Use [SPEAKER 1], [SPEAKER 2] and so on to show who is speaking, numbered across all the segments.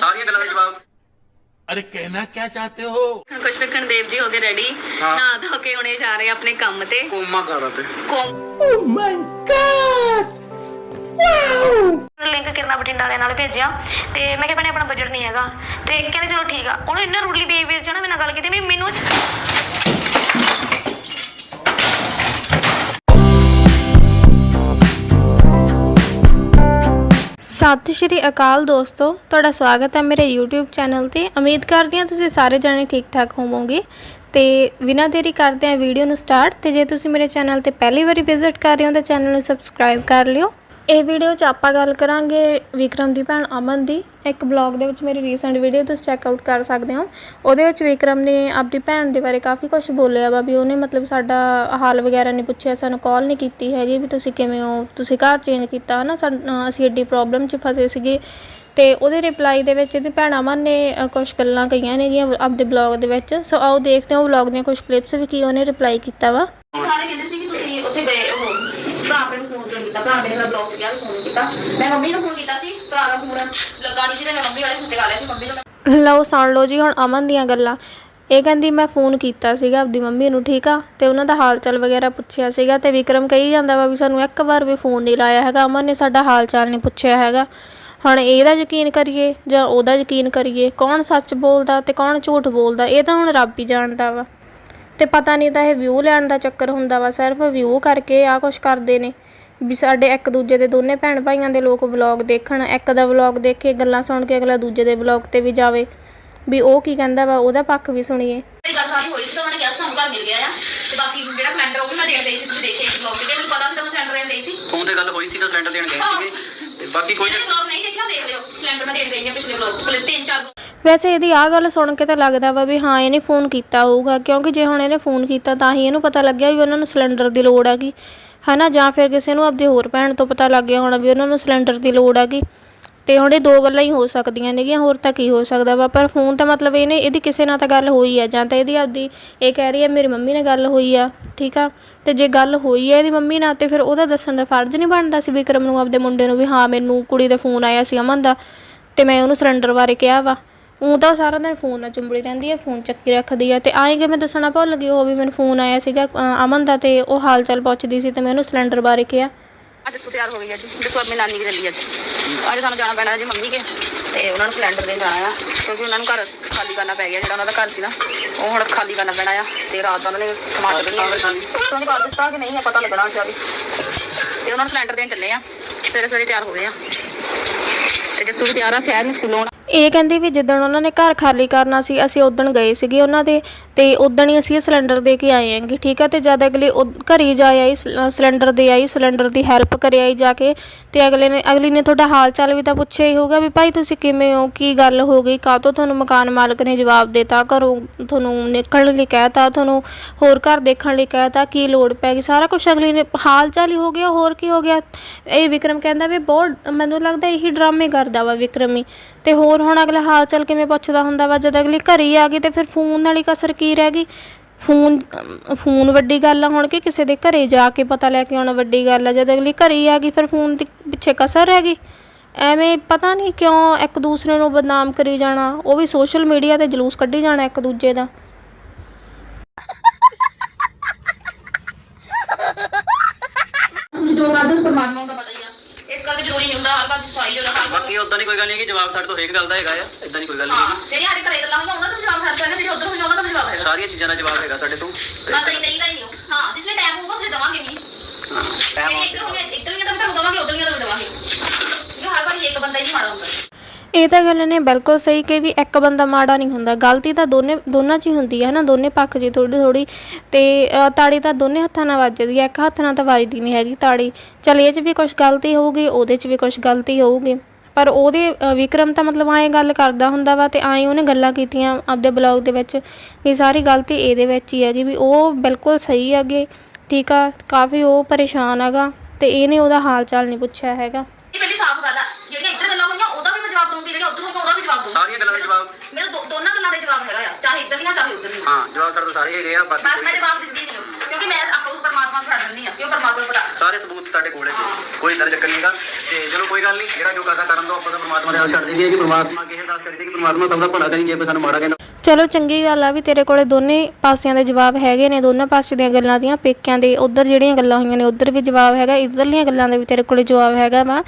[SPEAKER 1] ਸਾਰੀਆਂ ਗੱਲਾਂ ਦਾ ਜਵਾਬ।
[SPEAKER 2] ਅਰੇ ਕਹਿਣਾ ਕੀ ਚਾਹਤੇ
[SPEAKER 3] ਹੋ? ਕੁਛ ਦੇਵ ਜੀ ਹੋ ਗਏ ਰੈਡੀ
[SPEAKER 1] ਹਾਂ।
[SPEAKER 3] ਧੋ ਕੇ ਹੁਣੇ ਜਾ ਰਹੇ ਆਪਣੇ ਕੰਮ ਤੇ।
[SPEAKER 1] ਕੋਮਾ ਕਰਾ ਤੇ।
[SPEAKER 4] ਕੌਮ ਲਿੰਕ ਕਿਰਨਾ ਬਠਿੰਡਾ ਵਾਲਿਆਂ ਨਾਲ ਭੇਜਿਆ। ਤੇ ਮੈਂ ਕਿਹਾ ਭੈਣੇ ਆਪਣਾ ਬਜਟ ਨਹੀਂ ਹੈਗਾ। ਤੇ ਕਹਿੰਦੇ ਚਲੋ ਠੀਕ ਆ। ਉਹਨੇ ਇੰਨਾ ਰੂਡਲੀ ਬਿਹੇਵੀਅਰ ਚ ਨਾ ਮੇਰੇ ਨਾਲ ਗੱਲ ਕੀਤੀ ਵੀ ਮੈਨੂੰ
[SPEAKER 5] ਸਤਿ ਸ਼੍ਰੀ ਅਕਾਲ ਦੋਸਤੋ, ਤੁਹਾਡਾ ਸਵਾਗਤ ਹੈ ਮੇਰੇ YouTube ਚੈਨਲ ਤੇ। ਉਮੀਦ ਕਰਦੀ ਹਾਂ ਤੁਸੀਂ ਸਾਰੇ ਜਣੇ ਠੀਕ ਠਾਕ ਹੋਵੋਗੇ। ਤੇ ਬਿਨਾਂ ਦੇਰੀ ਕਰਦੇ ਹਾਂ ਵੀਡੀਓ ਨੂੰ ਸਟਾਰਟ ਤੇ ਜੇ ਤੁਸੀਂ ਮੇਰੇ ਚੈਨਲ ਤੇ ਪਹਿਲੀ ਵਾਰੀ ਵਿਜ਼ਿਟ ਕਰ ਰਹੇ ਹੋ ਤਾਂ ਚੈਨਲ ਨੂੰ ਸਬਸਕ੍ਰਾਈਬ ਕਰ ਲਿਓ। ਇਹ ਵੀਡੀਓ 'ਚ ਆਪਾਂ ਗੱਲ ਕਰਾਂਗੇ ਵਿਕਰਮ ਦੀ ਭੈਣ ਅਮਨ ਦੀ। ਇੱਕ ਬਲੌਗ ਦੇ ਵਿੱਚ ਮੇਰੀ ਰੀਸੈਂਟ ਵੀਡੀਓ ਤੁਸੀਂ ਚੈੱਕ ਆਊਟ ਕਰ ਸਕਦੇ ਹੋ। ਉਹਦੇ ਵਿੱਚ ਵਿਕਰਮ ਨੇ ਆਪਦੀ ਭੈਣ ਦੇ ਬਾਰੇ ਕਾਫੀ ਕੁਝ ਬੋਲਿਆ ਵਾ ਵੀ ਉਹਨੇ ਮਤਲਬ ਸਾਡਾ ਹਾਲ ਵਗੈਰਾ ਨਹੀਂ ਪੁੱਛਿਆ, ਸਾਨੂੰ ਕਾਲ ਨਹੀਂ ਕੀਤੀ ਹੈਗੀ ਵੀ ਤੁਸੀਂ ਕਿਵੇਂ ਹੋ, ਤੁਸੀਂ ਘਰ ਚੇਂਜ ਕੀਤਾ, ਹਨਾ? ਸਾਡ- ਅਹ ਅਸੀਂ ਐਡੀ ਪ੍ਰੋਬਲਮ 'ਚ ਫਸੇ ਸੀਗੇ। ਤੇ ਉਹਦੇ ਰਿਪਲਾਈ ਦੇ ਵਿੱਚ ਇਹਦੀ ਭੈਣ ਅਮਨ ਨੇ ਕੁਝ ਗੱਲਾਂ ਕਹੀਆਂ ਨੇਗੀਆਂ ਆਪਦੇ ਬਲੌਗ ਦੇ ਵਿੱਚ। ਸੋ ਆਓ ਦੇਖਦੇ ਹਾਂ ਉਹ ਬਲੌਗ ਦੀਆਂ ਕੁਝ ਕਲਿੱਪਸ ਵੀ ਕੀ ਉਹਨੇ ਰਿਪਲਾਈ ਕੀਤਾ ਵਾ।
[SPEAKER 4] ਸਾਰੇ ਕਹਿੰਦੇ ਸੀ ਕਿ ਤੁਸੀਂ ਉੱਥੇ ਗਏ, ਉਹ ਭਰਾ ਆਪਣੇ ਨੂੰ ਫੋਨ ਕੀਤਾ? ਭਰਾ ਮੇਰੇ ਨਾਲ ਬਲੌਗ ਗਿਆ ਫੋਨ ਕੀਤਾ? ਮੈਂ ਮੰਮੀ ਨੂੰ ਫੋਨ ਕੀਤਾ ਸੀ ਭਰਾ ਦਾ ਫੋਨ ਲੱਗਾ ਨਹੀਂ ਸੀ ਤੇ ਮੈਂ ਮੰਮੀ ਵਾਲੇ ਫੋਨ ਤੇ ਗਾ ਲਿਆ ਸੀ, ਮੰਮੀ ਨੂੰ ਮੈਂ
[SPEAKER 5] ਲਓ, ਸੁਣ ਲਓ ਜੀ ਹੁਣ ਅਮਨ ਦੀਆਂ ਗੱਲਾਂ। ਇਹ ਕਹਿੰਦੀ ਮੈਂ ਫੋਨ ਕੀਤਾ ਸੀਗਾ ਆਪਦੀ ਮੰਮੀ ਨੂੰ, ਠੀਕ ਆ? ਤੇ ਉਹਨਾਂ ਦਾ ਹਾਲ ਚਾਲ ਵਗੈਰਾ ਪੁੱਛਿਆ ਸੀਗਾ ਤੇ ਵਿਕਰਮ ਕਹੀ ਜਾਂਦਾ ਵਾ ਵੀ ਸਾਨੂੰ ਇੱਕ ਵਾਰ ਵੀ ਫੋਨ ਨਹੀਂ ਲਾਇਆ ਹੈਗਾ। ਅਮਨ ਨੇ ਸਾਡਾ ਹਾਲ ਚਾਲ ਨਹੀਂ ਪੁੱਛਿਆ ਹੈਗਾ। ਹੁਣ ਇਹਦਾ ਯਕੀਨ ਕਰੀਏ ਜਾਂ ਉਹਦਾ ਯਕੀਨ ਕਰੀਏ, ਕੌਣ ਸੱਚ ਬੋਲਦਾ ਤੇ ਕੌਣ ਝੂਠ ਬੋਲਦਾ, ਇਹ ਤਾਂ ਹੁਣ ਰੱਬ ਹੀ ਜਾਣਦਾ ਵਾ। ਤੇ ਪਤਾ ਨਹੀਂ ਤਾਂ ਇਹ ਵਿਊ ਲੈਣ ਦਾ ਚੱਕਰ ਹੁੰਦਾ ਵਾ, ਸਿਰਫ ਵਿਊ ਕਰਕੇ ਆ ਕੁਛ ਕਰਦੇ ਨੇ। ਵੀ ਸਾਡੇ ਇੱਕ ਦੂਜੇ ਦੇ ਦੋਨੇ ਭੈਣ ਭਾਈਆਂ ਦੇ ਲੋਕ ਵਲੌਗ ਦੇਖਣ ਇੱਕ ਦਾ ਵਲੌਗ ਦੇਖੇ ਗੱਲਾਂ ਸੁਣ ਕੇ ਅਗਲਾ ਦੂਜੇ ਦੇ ਵਲੌਗ ਤੇ ਵੀ ਜਾਵੇ। ਵੀ ਉਹ ਕੀ ਕਹਿੰਦਾ ਵਾ ਉਹਦਾ ਪੱਖ ਵੀ ਸੁਣੀਏ।
[SPEAKER 4] ਇਹ ਗੱਲ ਸਾਰੀ ਹੋਈ ਸੀ ਤਾਂ ਉਹਨਾਂ ਨੇ ਕਿਹਾ ਸੀ ਸਾਨੂੰ ਘਰ ਮਿਲ ਗਿਆ ਆ। ਤੇ ਬਾਕੀ ਜਿਹੜਾ ਸਿਲੰਡਰ ਉਹ ਵੀ ਮੈਂ ਦੇਣ ਗਈ ਸੀ ਤੁਸੀਂ ਦੇਖੇ ਇਸ ਬਲੌਗ ਤੇ। ਮੈਨੂੰ ਪਤਾ ਸੀ ਤਾਂ ਮੈਂ ਸਿਲੰਡਰ ਦੇਣ ਗਈ ਸੀ।
[SPEAKER 1] ਫੋਨ ਤੇ ਗੱਲ ਹੋਈ ਸੀ ਤਾਂ ਸਿਲੰਡਰ ਦੇਣ ਗਏ ਸੀਗੇ। ਤੇ ਬਾਕੀ ਕੋਈ
[SPEAKER 4] ਜਿਹੜੇ ਬਲੌਗ ਨਹੀਂ ਦੇਖਿਆ ਦੇਖ ਲਿਓ। ਸਿਲੰਡਰ ਮੈਂ ਦੇਣ ਗਈ ਹਾਂ ਪਿਛਲੇ ਬਲੌਗ ਪਹਿਲੇ ਤਿੰਨ ਚਾਰ
[SPEAKER 5] ਵੈਸੇ ਇਹਦੀ ਆਹ ਗੱਲ ਸੁਣ ਕੇ ਤਾਂ ਲੱਗਦਾ ਵਾ ਵੀ ਹਾਂ ਇਹਨੇ ਫੋਨ ਕੀਤਾ ਹੋਊਗਾ। ਕਿਉਂਕਿ ਜੇ ਹੁਣ ਇਹਨੇ ਫੋਨ ਕੀਤਾ ਤਾਂ ਹੀ ਇਹਨੂੰ ਪਤਾ ਲੱਗਿਆ ਵੀ ਉਹਨਾਂ ਨੂੰ ਸਿਲੰਡਰ ਦੀ ਲੋੜ ਹੈਗੀ ਹਨਾ, ਜਾਂ ਫਿਰ ਕਿਸੇ ਨੂੰ ਆਪਦੀ ਹੋਰ ਭੈਣ ਤੋਂ ਪਤਾ ਲੱਗ ਗਿਆ ਹੋਣਾ ਵੀ ਉਹਨਾਂ ਨੂੰ ਸਿਲੰਡਰ ਦੀ ਲੋੜ ਹੈਗੀ ਤੇ ਹੁਣ ਇਹ ਦੋ ਗੱਲਾਂ ਹੀ ਹੋ ਸਕਦੀਆਂ ਨੇਗੀਆਂ, ਹੋਰ ਤਾਂ ਕੀ ਹੋ ਸਕਦਾ ਵਾ। ਪਰ ਫੋਨ ਤਾਂ ਮਤਲਬ ਇਹਨੇ ਇਹਦੀ ਕਿਸੇ ਨਾਲ ਤਾਂ ਗੱਲ ਹੋਈ ਆ, ਜਾਂ ਤਾਂ ਇਹਦੀ ਆਪਦੀ ਇਹ ਕਹਿ ਰਹੀ ਹੈ ਮੇਰੀ ਮੰਮੀ ਨਾਲ ਗੱਲ ਹੋਈ ਆ ਠੀਕ ਆ? ਤੇ ਜੇ ਗੱਲ ਹੋਈ ਆ ਇਹਦੀ ਮੰਮੀ ਨਾਲ, ਤੇ ਫਿਰ ਉਹਦਾ ਦੱਸਣ ਦਾ ਫਰਜ਼ ਨਹੀਂ ਬਣਦਾ ਸੀ ਵਿਕਰਮ ਨੂੰ, ਆਪਦੇ ਮੁੰਡੇ ਨੂੰ ਵੀ, ਹਾਂ, ਮੈਨੂੰ ਕੁੜੀ ਦਾ ਫੋਨ ਆਇਆ ਸੀ ਅਮਨ ਦਾ, ਤੇ ਮੈਂ ਉਹਨੂੰ ਸਿਲੰਡਰ ਬਾਰੇ ਕਿਹਾ ਵਾ। ਉਹ ਤਾਂ ਸਾਰਾ ਦਿਨ ਫੋਨ ਨਾਲ ਚੁੰਬੜੀ ਰਹਿੰਦੀ ਹੈ ਫੋਨ ਚੱਕੀ ਰੱਖਦੀ ਹੈ ਤੇ ਆਏ ਕਿ ਮੈਂ ਦੱਸਣਾ ਭੁੱਲ ਗਈ, ਉਹ ਵੀ ਮੈਨੂੰ ਫੋਨ ਆਇਆ ਸੀਗਾ ਅਮਨ ਦਾ ਤੇ ਉਹ ਹਾਲ ਚਾਲ ਪੁੱਛਦੀ ਸੀ ਤੇ ਮੈਂ ਉਹਨੂੰ ਸਿਲੰਡਰ ਬਾਰੇ ਕਿਹਾ।
[SPEAKER 4] ਅੱਜ ਸੂ ਤਿਆਰ ਹੋ ਗਈ ਅੱਜ, ਦੱਸੋ ਆਪਣੀ ਨਾਨੀ ਕੇ ਚੱਲੀ ਅੱਜ। ਅੱਜ ਸਾਨੂੰ ਜਾਣਾ ਪੈਣਾ ਜੀ ਮੰਮੀ ਕੇ, ਤੇ ਉਹਨਾਂ ਨੂੰ ਸਿਲੰਡਰ ਦੇਣ ਜਾਣਾ ਆ, ਕਿਉਂਕਿ ਉਹਨਾਂ ਨੂੰ ਘਰ ਖਾਲੀ ਕਰਨਾ ਪੈ ਗਿਆ, ਜਿਹੜਾ ਉਹਨਾਂ ਦਾ ਘਰ ਸੀ ਨਾ, ਉਹ ਹੁਣ ਖਾਲੀ ਕਰਨਾ ਪੈਣਾ ਆ, ਤੇ ਰਾਤ ਦਾ ਉਹਨਾਂ ਨੇ ਟਮਾਟਰ ਨਹੀਂ ਉਹਨਾਂ ਨੇ ਕਰ ਦਿੱਤਾ ਕਿ ਨਹੀਂ, ਆ ਪਤਾ ਲੱਗਣਾ ਅੱਜ ਵੀ ਤੇ ਉਹਨਾਂ ਨੂੰ ਸਿਲੰਡਰ ਦੇਣ ਚੱਲੇ ਆ ਸਵੇਰੇ ਸਵੇਰੇ ਤਿਆਰ ਹੋ ਗਏ ਆ। ਤੇ ਜੱਸੂ ਵੀ ਤਿਆਰ ਆ, ਸ਼ਹਿਰ ਨੂੰ ਸਕੂਲੋਂ ਆਉਣਾ।
[SPEAKER 5] ਇਹ ਕਹਿੰਦੀ ਵੀ ਜਿੱਦਣ ਉਹਨਾਂ ਨੇ ਘਰ ਖਾਲੀ ਕਰਨਾ ਸੀ, ਅਸੀਂ ਉਦਣ ਗਏ ਸੀਗੇ ਉਹਨਾਂ ਦੇ ਤੇ ਉਦਣ ਹੀ ਅਸੀਂ ਇਹ ਸਿਲੰਡਰ ਦੇ ਕੇ ਆਏ ਆਂਗੇ ਠੀਕ ਆ? ਤੇ ਜਦ ਅਗਲੀ ਘਰੇ ਜਾ ਆਈ ਸਿਲੰਡਰ ਦੇ ਆਈ ਸਿਲੰਡਰ ਦੀ ਹੈਲਪ ਕਰੇ ਆਈ ਜਾ ਕੇ ਤੇ ਅਗਲੇ ਨੇ, ਅਗਲੀ ਨੇ ਤੁਹਾਡਾ ਹਾਲ ਚਾਲ ਵੀ ਤਾਂ ਪੁੱਛਿਆ ਹੀ ਹੋਊਗਾ ਵੀ ਭਾਈ ਤੁਸੀਂ ਕਿਵੇਂ ਹੋ, ਕੀ ਗੱਲ ਹੋ ਗਈ, ਕਾਹਤੋਂ ਤੁਹਾਨੂੰ ਮਕਾਨ ਮਾਲਕ ਨੇ ਜਵਾਬ ਦਿੱਤਾ, ਘਰੋਂ ਤੁਹਾਨੂੰ ਨਿਕਲਣ ਲਈ ਕਹਿਤਾ, ਤੁਹਾਨੂੰ ਹੋਰ ਘਰ ਦੇਖਣ ਲਈ ਕਹਿਤਾ, ਕੀ ਲੋੜ ਪੈ ਗਈ, ਸਾਰਾ ਕੁਝ ਅਗਲੀ ਨੇ ਹਾਲ ਚਾਲ ਹੀ ਹੋ ਗਿਆ, ਹੋਰ ਕੀ ਹੋ ਗਿਆ? ਇਹ ਵਿਕਰਮ ਕਹਿੰਦਾ ਵੀ ਬਹੁਤ, ਮੈਨੂੰ ਲੱਗਦਾ ਇਹੀ ਡਰਾਮੇ ਕਰਦਾ ਵਾ ਵਿਕਰਮ ਹੀ। ਤੇ ਹੋਰ ਹੁਣ ਅਗਲਾ ਹਾਲ ਚਾਲ ਕਿਵੇਂ ਪੁੱਛਦਾ ਹੁੰਦਾ ਵਾ? ਜਦ ਅਗਲੀ ਘਰੇ ਆ ਗਈ ਤੇ ਫਿਰ ਫੋਨ ਵਾਲੀ ਕਸਰ ਕੀ ਰਹਿ ਗਈ? ਫੋਨ ਫੋਨ ਵੱਡੀ ਗੱਲ ਆ ਹੁਣ ਕਿ ਕਿਸੇ ਦੇ ਘਰੇ ਜਾ ਕੇ ਪਤਾ ਲੈ ਕੇ ਆਉਣਾ ਵੱਡੀ ਗੱਲ ਆ? ਜਦ ਅਗਲੀ ਘਰੇ ਆ ਗਈ, ਫਿਰ ਫੋਨ ਦੇ ਪਿੱਛੇ ਕਸਰ ਰਹਿ ਗਈ? ਐਵੇਂ ਪਤਾ ਨਹੀਂ ਕਿਉਂ ਇੱਕ ਦੂਸਰੇ ਨੂੰ ਬਦਨਾਮ ਕਰੀ ਜਾਣਾ? ਉਹ ਵੀ ਸੋਸ਼ਲ ਮੀਡੀਆ ਤੇ ਜਲੂਸ ਕੱਢੀ ਜਾਣਾ ਇੱਕ ਦੂਜੇ ਦਾ।
[SPEAKER 4] ਜੋ ਕਰਦੇ ਪਰਮਾਤਮਾ ਦਾ ਪਤਾ ਹੀ ਆ। ਇਸ ਕਰਕੇ ਜ਼ਰੂਰੀ ਨਹੀਂ ਹੁੰਦਾ ਹਰ ਗੱਲ ਦੀ ਸਫ਼ਾਈ ਹੋਣਾ ਹਰ
[SPEAKER 1] ਬਾਕੀ ਉਦਾਂ ਦੀ ਕੋਈ ਗੱਲ ਨਹੀਂ ਕਿ ਜਵਾਬ ਸਾਡੇ ਤੋਂ ਹਰੇਕ ਗੱਲ ਦਾ ਹੈਗਾ ਆ ਇਦਾਂ ਦੀ ਕੋਈ ਗੱਲ ਨਹੀਂ
[SPEAKER 4] ਹਾਂ
[SPEAKER 1] ਹੈਗੀ
[SPEAKER 4] ਜਿਹੜੀ ਸਾਡੇ ਘਰੇ ਗੱਲਾਂ ਹੋਈਆਂ ਉਹਨਾਂ ਦਾ ਜਵਾਬ ਸਾਡੇ ਤੋਂ ਜਿਹੜੇ ਉੱਧਰ ਹੋਈਆਂ ਉਹਨਾਂ ਦਾ ਵੀ ਜਵਾਬ ਹੈਗਾ।
[SPEAKER 1] ਸਾਰੀਆਂ ਚੀਜ਼ਾਂ ਦਾ ਜਵਾਬ ਹੈਗਾ ਸਾਡੇ ਤੋਂ।
[SPEAKER 4] ਬਸ ਸਹੀ ਨਹੀਂ ਦਾ ਹੀ ਨਹੀਂ। ਹਾਂ ਜਿਸ ਵੇਲੇ ਟਾਈਮ ਹੋਊਗਾ ਉਸੇ ਦਵਾਂਗੇ ਵੀ।
[SPEAKER 1] ਹਾਂ ਟਾਈਮ
[SPEAKER 4] ਜਿਹੜੀ ਇੱਧਰ ਹੋਈਆਂ ਇੱਧਰ ਵੀ ਤੁਹਾਨੂੰ ਦਵਾਂਗੇ ਉੱਧਰ ਵੀ ਦਵਾਂਗੇ। ਕਿਉਂਕਿ ਹਰ ਵਾਰੀ ਇੱਕ ਬੰਦਾ ਹੀ ਨਹੀਂ ਮਾੜਾ ਹੁੰਦਾ।
[SPEAKER 5] ਇਹ ਤਾਂ ਗੱਲ ਨੇ ਬਿਲਕੁਲ ਸਹੀ ਕਿ ਵੀ ਇੱਕ ਬੰਦਾ ਮਾੜਾ ਨਹੀਂ ਹੁੰਦਾ ਗਲਤੀ ਤਾਂ ਦੋਨੇ ਦੋਨਾਂ 'ਚ ਹੀ ਹੁੰਦੀ ਹੈ ਨਾ ਦੋਨੇ ਪੱਖ 'ਚ ਥੋੜੀ ਥੋੜੀ ਤੇ ਅ, ਤਾੜੀ ਤਾਂ ਦੋਨੇ ਹੱਥਾਂ ਨਾਲ ਵੱਜਦੀ ਹੈ ਇੱਕ ਹੱਥ ਨਾਲ ਤਾਂ ਵੱਜਦੀ ਨਹੀਂ ਹੈਗੀ ਤਾੜੀ। ਚਲ ਇਹ 'ਚ ਵੀ ਕੁਝ ਗਲਤੀ ਹੋਊਗੀ ਉਹਦੇ 'ਚ ਵੀ ਕੁਝ ਗਲਤੀ ਹੋਊਗੀ। ਪਰ ਉਹਦੇ ਅ, ਵਿਕਰਮ ਤਾਂ ਮਤਲਬ ਐਂ ਗੱਲ ਕਰਦਾ ਹੁੰਦਾ ਵਾ ਤੇ ਐਂ ਉਹਨੇ ਗੱਲਾਂ ਕੀਤੀਆਂ ਆਪਦੇ ਬਲੌਗ ਦੇ ਵਿੱਚ ਵੀ ਸਾਰੀ ਗਲਤੀ ਇਹਦੇ ਵਿੱਚ ਹੀ ਹੈਗੀ ਵੀ ਉਹ ਬਿਲਕੁਲ ਸਹੀ ਹੈਗੇ ਠੀਕ ਆ ਕਾਫੀ ਉਹ ਪਰੇਸ਼ਾਨ ਹੈਗਾ ਤੇ ਇਹਨੇ ਉਹਦਾ ਹਾਲ ਚਾਲ ਨਹੀਂ ਪੁੱਛਿਆ ਹੈਗਾ।
[SPEAKER 4] ਇਹ ਪਹਿਲੀ ਸਾਫ਼ ਗੱਲ ਆ ਜਿਹੜੀਆਂ ਇੱਧਰ ਗੱਲਾਂ ਹੋਈਆਂ ਉਹਦਾ ਵੀ ਮੈਂ ਜਵਾਬ ਉਹਦਾ ਵੀ ਜਵਾਬ ਦਊਂਗੀ
[SPEAKER 1] ਸਾਰੀਆਂ ਗੱਲਾਂ ਦੇ ਜਵਾਬ।
[SPEAKER 4] ਮੇਰੇ ਦੋ- ਦੋਨਾਂ ਗੱਲਾਂ ਦੇ ਜਵਾਬ ਹੈਗਾ ਆ। ਚਾਹੇ ਇੱਧਰ ਦੀਆਂ ਚਾਹੇ ਉੱਧਰ ਦੀਆਂ
[SPEAKER 1] ਹਾਂ ਜਵਾਬ ਸਾਡੇ ਤੋਂ ਸਾਰੇ ਹੈਗੇ ਆ ਬਾਕੀ
[SPEAKER 4] ਬਸ ਮੈਂ ਜਵਾਬ ਦਿੰਦੀ ਨਹੀਂ ਹਾਂ। ਕਿਉਂਕਿ ਮੈਂ ਆਪਾਂ ਨੂੰ ਪਰਮਾਤਮਾ ਨੂੰ ਛੱਡ ਦਿੰਦੀ ਆ ਕਿਉਂ ਪਰਮਾਤਮਾ ਨੂੰ ਪਤਾ?
[SPEAKER 1] ਸਾਰੇ ਸਬੂਤ ਸਾਡੇ ਕੋਲ ਕੋਈ ਇਦਾਂ ਦਾ ਚੱਕਰ ਨਹੀਂਗਾ ਤੇ ਚਲੋ ਕੋਈ ਗੱਲ ਨਹੀਂ ਜਿਹੜਾ ਜੋ ਕਰਦਾ ਕਰਨ ਦੋ ਆਪਾਂ ਤਾਂ ਪਰਮਾਤਮਾ ਦੇ ਹਾਲ ਛੱਡ ਦਈਏ ਕਿ ਪਰਮਾਤਮਾ ਅੱਗੇ ਅਰਦਾਸ ਕਰੀਏ ਕਿ ਪਰਮਾਤਮਾ ਸਭ ਦਾ ਭਲਾ ਕਰੀ ਜੇ ਕੋਈ ਸਾਨੂੰ ਮਾੜਾ ਕਹਿੰਦਾ
[SPEAKER 5] ਚਲੋ ਚੰਗੀ ਗੱਲ ਆ ਵੀ ਤੇਰੇ ਕੋਲੇ ਦੋਨੇ ਪਾਸਿਆਂ ਦੇ ਜਵਾਬ ਹੈਗੇ ਨੇ, ਦੋਨਾਂ ਪਾਸੇ ਦੀਆਂ ਗੱਲਾਂ ਦੀਆਂ ਪੇਕਿਆਂ ਦੇ, ਉਧਰ ਜਿਹੜੀਆਂ ਗੱਲਾਂ ਹੋਈਆਂ ਨੇ, ਉਧਰ ਵੀ ਜਵਾਬ ਹੈਗਾ, ਇਧਰਲੀਆਂ ਗੱਲਾਂ ਦੇ ਵੀ ਤੇਰੇ ਕੋਲੇ ਜਵਾਬ ਹੈਗਾ ਵਾ।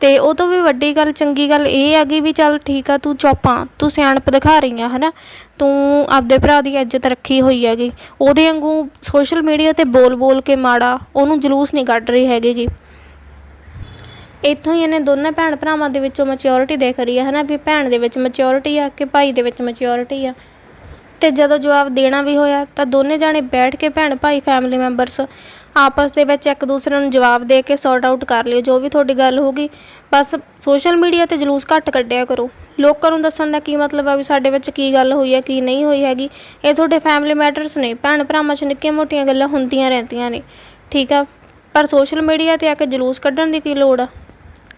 [SPEAKER 5] ਤੇ ਉਹ ਤੋਂ ਵੀ ਵੱਡੀ ਗੱਲ, ਚੰਗੀ ਗੱਲ ਇਹ ਹੈਗੀ ਵੀ ਚੱਲ ਠੀਕ ਆ, ਤੂੰ ਚੌਪਾਂ ਤੂੰ ਸਿਆਣਪ ਦਿਖਾ ਰਹੀ ਆ, ਹਨਾ? ਤੂੰ ਆਪਦੇ ਭਰਾ ਦੀ ਇੱਜ਼ਤ ਰੱਖੀ ਹੋਈ ਹੈਗੀ। ਉਹਦੇ ਵਾਂਗੂ ਸੋਸ਼ਲ ਮੀਡੀਆ ਤੇ ਬੋਲ ਬੋਲ ਕੇ ਮਾੜਾ, ਉਹਨੂੰ ਜਲੂਸ ਨਹੀਂ ਕੱਢ ਰਹੀ ਹੈਗੀ ਇੱਥੋਂ ਹੀ ਇਹਨੇ ਦੋਨੇ ਭੈਣ ਭਰਾਵਾਂ ਦੇ ਵਿੱਚੋਂ ਮੈਚਿਓਰਿਟੀ ਦੇਖ ਰਹੀ ਹੈ, ਹਨਾ? ਵੀ ਭੈਣ ਦੇ ਵਿੱਚ ਮੈਚਿਓਰਿਟੀ ਆ ਕਿ ਭਾਈ ਦੇ ਵਿੱਚ ਮੈਚਿਓਰਿਟੀ ਆ? ਤੇ ਜਦੋਂ ਜਵਾਬ ਦੇਣਾ ਵੀ ਹੋਇਆ, ਤਾਂ ਦੋਨੇ ਜਾਣੇ ਬੈਠ ਕੇ ਭੈਣ ਭਾਈ ਫੈਮਿਲੀ ਮੈਂਬਰਸ ਆਪਸ ਦੇ ਵਿੱਚ ਇੱਕ ਦੂਸਰੇ ਨੂੰ ਜਵਾਬ ਦੇ ਕੇ ਸੌਰਟ ਆਊਟ ਕਰ ਲਿਓ, ਜੋ ਵੀ ਤੁਹਾਡੀ ਗੱਲ ਹੋਗੀ ਬਸ ਸੋਸ਼ਲ ਮੀਡੀਆ ਤੇ ਜਲੂਸ ਘੱਟ ਕੱਢਿਆ ਕਰੋ। ਲੋਕਾਂ ਨੂੰ ਦੱਸਣ ਦਾ ਕੀ ਮਤਲਬ ਆ ਵੀ ਸਾਡੇ ਵਿੱਚ ਕੀ ਗੱਲ ਹੋਈ ਹੈ, ਕੀ ਨਹੀਂ ਹੋਈ ਹੈਗੀ? ਇਹ ਤੁਹਾਡੇ ਫੈਮਿਲੀ ਮੈਟਰਸ ਨੇ। ਭੈਣ ਭਰਾਵਾਂ 'ਚ ਨਿੱਕੀਆਂ ਮੋਟੀਆਂ ਗੱਲਾਂ ਹੁੰਦੀਆਂ ਰਹਿੰਦੀਆਂ ਨੇ। ਠੀਕ ਆ? ਪਰ ਸੋਸ਼ਲ ਮੀਡੀਆ ਤੇ ਆ ਕੇ ਜਲੂਸ ਕੱਢਣ ਦੀ ਕੀ ਲੋੜ ਆ?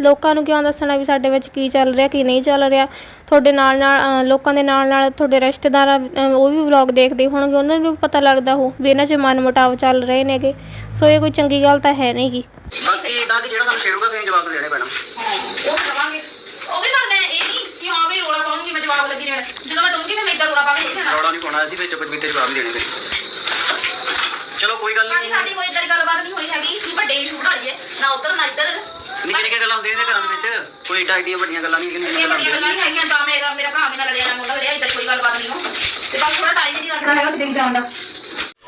[SPEAKER 5] ਲੋਕਾਂ ਨੂੰ ਕਿਉਂ ਦੱਸਣਾ ਵੀ ਸਾਡੇ ਵਿੱਚ ਕੀ ਚੱਲ ਰਿਹਾ ਕੀ ਨਹੀਂ ਚੱਲ ਰਿਹਾ? ਤੁਹਾਡੇ ਨਾਲ ਨਾਲ ਲੋਕਾਂ ਦੇ ਨਾਲ ਨਾਲ ਤੁਹਾਡੇ ਰਿਸ਼ਤੇਦਾਰ ਉਹ ਵੀ ਵਲੌਗ ਦੇਖਦੇ ਹੋਣਗੇ ਉਹਨਾਂ ਨੂੰ ਪਤਾ ਲੱਗਦਾ ਹੋ ਵੀ ਇਹਨਾਂ 'ਚ ਮਨ ਮੁਟਾਵ ਚੱਲ ਰਹੇ ਨੇਗੇ। ਸੋ ਇਹ ਕੋਈ ਚੰਗੀ ਗੱਲ ਤਾਂ ਹੈ ਨਹੀਂਗੀ।
[SPEAKER 1] ਬਾਕੀ ਇਦਾਂ ਕਿ ਜਿਹੜਾ ਸਾਨੂੰ ਛੇੜੂਗਾ ਫਿਰ ਜਵਾਬ ਤਾਂ ਦੇਣੇ ਪੈਣਾ।
[SPEAKER 4] ਉਹ ਕਰਾਂਗੇ। ਉਹ ਵੀ ਪਰ ਮੈਂ ਇਹ ਨਹੀਂ ਕਿ ਹਾਂ ਵੀ ਰੋਲਾ ਪਾਉਂਗੀ ਮੈਂ ਜਵਾਬ ਲੱਗੀ ਰਹਿਣਾ। ਜਦੋਂ ਮੈਂ ਦਊਂਗੀ ਫਿਰ ਮੈਂ ਇੱਦਾਂ ਰੋਲਾ ਪਾ ਕੇ ਨਹੀਂ ਦੇਣਾ
[SPEAKER 1] ਰੌਲਾ ਨਹੀਂ ਪਾਉਣਾ ਅਸੀਂ ਵਿੱਚ ਵਿੱਚ ਜਵਾਬ ਹੀ ਦੇਣੇ ਫਿਰ ਚਲੋ ਕੋਈ ਗੱਲ ਨਹੀਂ।
[SPEAKER 4] ਸਾਡੀ ਕੋਈ ਇਦਾਂ ਦੀ ਗੱਲਬਾਤ ਨਹੀਂ ਹੋਈ ਹੈਗੀ। ਕਿ ਵੱਡੇ ਇਸ਼ੂ ਬਣਾ ਲਈਏ। ਨਾ ਉੱਧਰ ਨਾ ਇੱਧਰ।
[SPEAKER 1] ਨਿੱਕੇ ਨਿੱਕੇ ਗੱਲਾਂ ਹੁੰਦੀਆਂ ਨੇ ਘਰਾਂ ਦੇ ਵਿੱਚ। ਕੋਈ ਏਡਾ ਏਡੀਆਂ ਵੱਡੀਆਂ ਗੱਲਾਂ ਨਹੀਂ ਕਿੰਨੀਆਂ
[SPEAKER 4] ਇਹ ਗੱਲਾਂ ਬੜੀਆਂ ਗੱਲਾਂ ਨਹੀਂ ਹੈਗੀਆਂ ਤਾਂ ਮੇਰਾ ਮੇਰਾ ਭਰਾ ਮੇਰਾ ਲੜਿਆ ਮੁੰਡਾ ਲੜਿਆ ਇਦਾਂ ਕੋਈ ਗੱਲਬਾਤ ਨਹੀਂ ਹੋ ਤੇ ਬਸ ਥੋੜਾ ਟਾਈਮ ਹੀ ਨਹੀਂ ਲੱਗਣਾ ਹੈਗਾ ਕਿਤੇ ਵੀ ਜਾਣ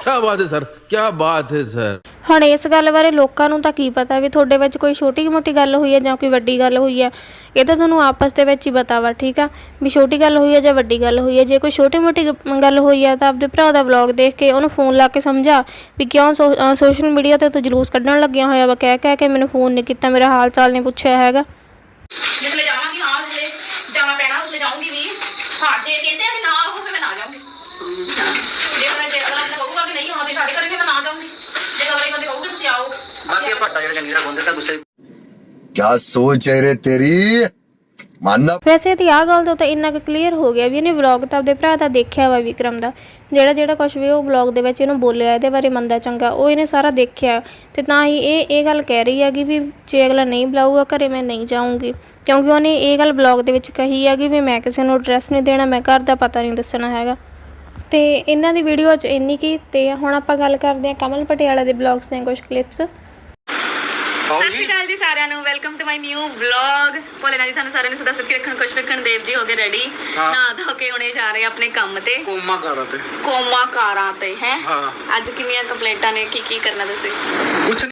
[SPEAKER 2] ਕੀ ਬਾਤ ਹੈ ਸਰ ਕੀ ਬਾਤ ਹੈ ਸਰ।
[SPEAKER 5] ਹੁਣ ਇਸ ਗੱਲ ਬਾਰੇ ਲੋਕਾਂ ਨੂੰ ਤਾਂ ਕੀ ਪਤਾ ਵੀ ਤੁਹਾਡੇ ਵਿੱਚ ਕੋਈ ਛੋਟੀ ਮੋਟੀ ਗੱਲ ਹੋਈ ਹੈ ਜਾਂ ਕੋਈ ਵੱਡੀ ਗੱਲ ਹੋਈ ਹੈ। ਇਹ ਤਾਂ ਤੁਹਾਨੂੰ ਆਪਸ ਦੇ ਵਿੱਚ ਹੀ ਪਤਾ ਵਾ ਠੀਕ ਆ? ਵੀ ਛੋਟੀ ਗੱਲ ਹੋਈ ਹੈ ਜਾਂ ਵੱਡੀ ਗੱਲ ਹੋਈ ਹੈ। ਜੇ ਕੋਈ ਛੋਟੀ ਮੋਟੀ ਗ- ਗੱਲ ਹੋਈ ਹੈ ਤਾਂ ਆਪਦੇ ਭਰਾ ਦਾ ਵਲੌਗ ਦੇਖ ਕੇ ਉਹਨੂੰ ਫੋਨ ਲਾ ਕੇ ਸਮਝਾ ਵੀ ਕਿਉਂ ਸੋਸ਼ਲ ਮੀਡੀਆ ਤੇ ਤੂੰ ਜਲੂਸ ਕੱਢਣ ਲੱਗਿਆ ਹੋਇਆ ਵਾ। ਕਹਿ ਕਹਿ ਕੇ ਮੈਨੂੰ ਫੋਨ ਨਹੀਂ ਕੀਤਾ ਮੇਰਾ ਹਾਲ ਚਾਲ ਨਹੀਂ ਪੁੱਛਿਆ ਹੈਗਾ।
[SPEAKER 4] ਜਿਸਲੇ ਜਾਵਾਂਗੀ ਹਾਂ ਜਿਸਲੇ ਜਾਣਾ ਪੈਣਾ ਉਸਲੇ ਜਾਊਂਗੀ ਵੀ। ਹਾਂ ਜੇ ਕਹਿੰਦੇ ਆ ਕਿ ਨਾ ਆਓ ਫਿਰ ਮੈਂ ਨਾ ਜਾਊਂਗੀ ਹਾਂ। ਜੇ ਮੈਂ ਜੇ ਅਗਲਾ ਨੇ ਕਹੂਗਾ ਕਿ ਨਹੀਂ ਆਉਣਾ ਤੇ ਸਾਡੇ ਘਰੇ ਫਿਰ ਮੈਂ ਨਾ ਜਾਊਂਗੀ ਜੇ ਅਗਲੇ ਬੰਦੇ ਕਹੂਗੇ ਤੁਸੀਂ ਆਓ
[SPEAKER 1] ਬਾਕੀ
[SPEAKER 6] ਸੋਚ ਹੈ ਰੇ ਤੇਰੀ? ਮੰਨਣਾ
[SPEAKER 5] ਵੈਸੇ ਤੇ ਆ ਗੱਲ ਤਾਂ ਇੰਨਾ ਕੁ ਕਲੀਅਰ ਹੋ ਗਿਆ ਵੀ ਇਹਨੇ ਵਲੌਗ ਤਾਂ ਆਪਦੇ ਭਰਾ ਦਾ ਦੇਖਿਆ ਵਾ ਵਿਕਰਮ ਦਾ। ਜਿਹੜਾ ਜਿਹੜਾ ਕੁਝ ਵੀ ਉਹ ਵਲੌਗ ਦੇ ਵਿੱਚ ਇਹਨੂੰ ਬੋਲਿਆ ਇਹਦੇ ਬਾਰੇ ਮੰਦਾ ਚੰਗਾ। ਉਹ ਇਹਨੇ ਸਾਰਾ ਦੇਖਿਆ। ਤੇ ਤਾਂ ਹੀ ਇਹ ਇਹ ਗੱਲ ਕਹਿ ਰਹੀ ਹੈਗੀ ਵੀ ਜੇ ਅਗਲਾ ਨਹੀਂ ਬੁਲਾਊਗਾ ਘਰੇ ਮੈਂ ਨਹੀਂ ਜਾਊਂਗੀ। ਕਿਉਂਕਿ ਉਹਨੇ ਇਹ ਗੱਲ ਵਲੌਗ ਦੇ ਵਿੱਚ ਕਹੀ ਹੈਗੀ ਵੀ ਮੈਂ ਕਿਸੇ ਨੂੰ ਐਡਰੈਸ ਨਹੀਂ ਦੇਣਾ ਮੈਂ ਘਰ ਦਾ ਪਤਾ ਨਹੀਂ ਦੱਸਣਾ ਹੈਗਾ। ਤੇ ਇਹਨਾਂ ਦੀ ਵੀਡੀਓ 'ਚ ਇੰਨੀ ਕੀ ਤੇ ਹੁਣ ਆਪਾਂ ਗੱਲ ਕਰਦੇ ਹਾਂ ਕਮਲ ਪਟਿਆਲਾ ਦੇ ਬਲੌਗਸ ਦੀਆਂ ਕੁਝ ਕਲਿੱਪਸ
[SPEAKER 3] ਸਤਿ ਸ਼੍ਰੀ ਅਕਾਲ ਜੀ ਸਾਰਿਆਂ ਨੂੰ। Welcome to my new vlog Bhole ਨਾਲ ਜੀ ਤੁਹਾਨੂੰ ਸਾਰਿਆਂ ਨੂੰ ਸਦਾ ਸੁਖੀ ਰੱਖਣ ਖੁਸ਼ ਰੱਖਣ ਦੇਵ ਜੀ ਹੋ ਗਏ ਰੈਡੀ ਨਾ ਧੋ ਕੇ ਹੁਣੇ ਜਾ ਰਹੇ ਆਪਣੇ ਕੰਮ ਤੇ।
[SPEAKER 7] ਕੋਮਾ ਕਰਾਂ ਤੇ।
[SPEAKER 3] ਕੋਮਾ ਕਾਰਾਂ ਤੇ ਹੈ?
[SPEAKER 7] ਹਾਂ।
[SPEAKER 3] ਅੱਜ ਕਿੰਨੀਆਂ ਕੰਪਲੇਂਟਾਂ ਨੇ ਕੀ ਕੀ ਕਰਨਾ ਤੁਸੀਂ?
[SPEAKER 7] ਕੁਛ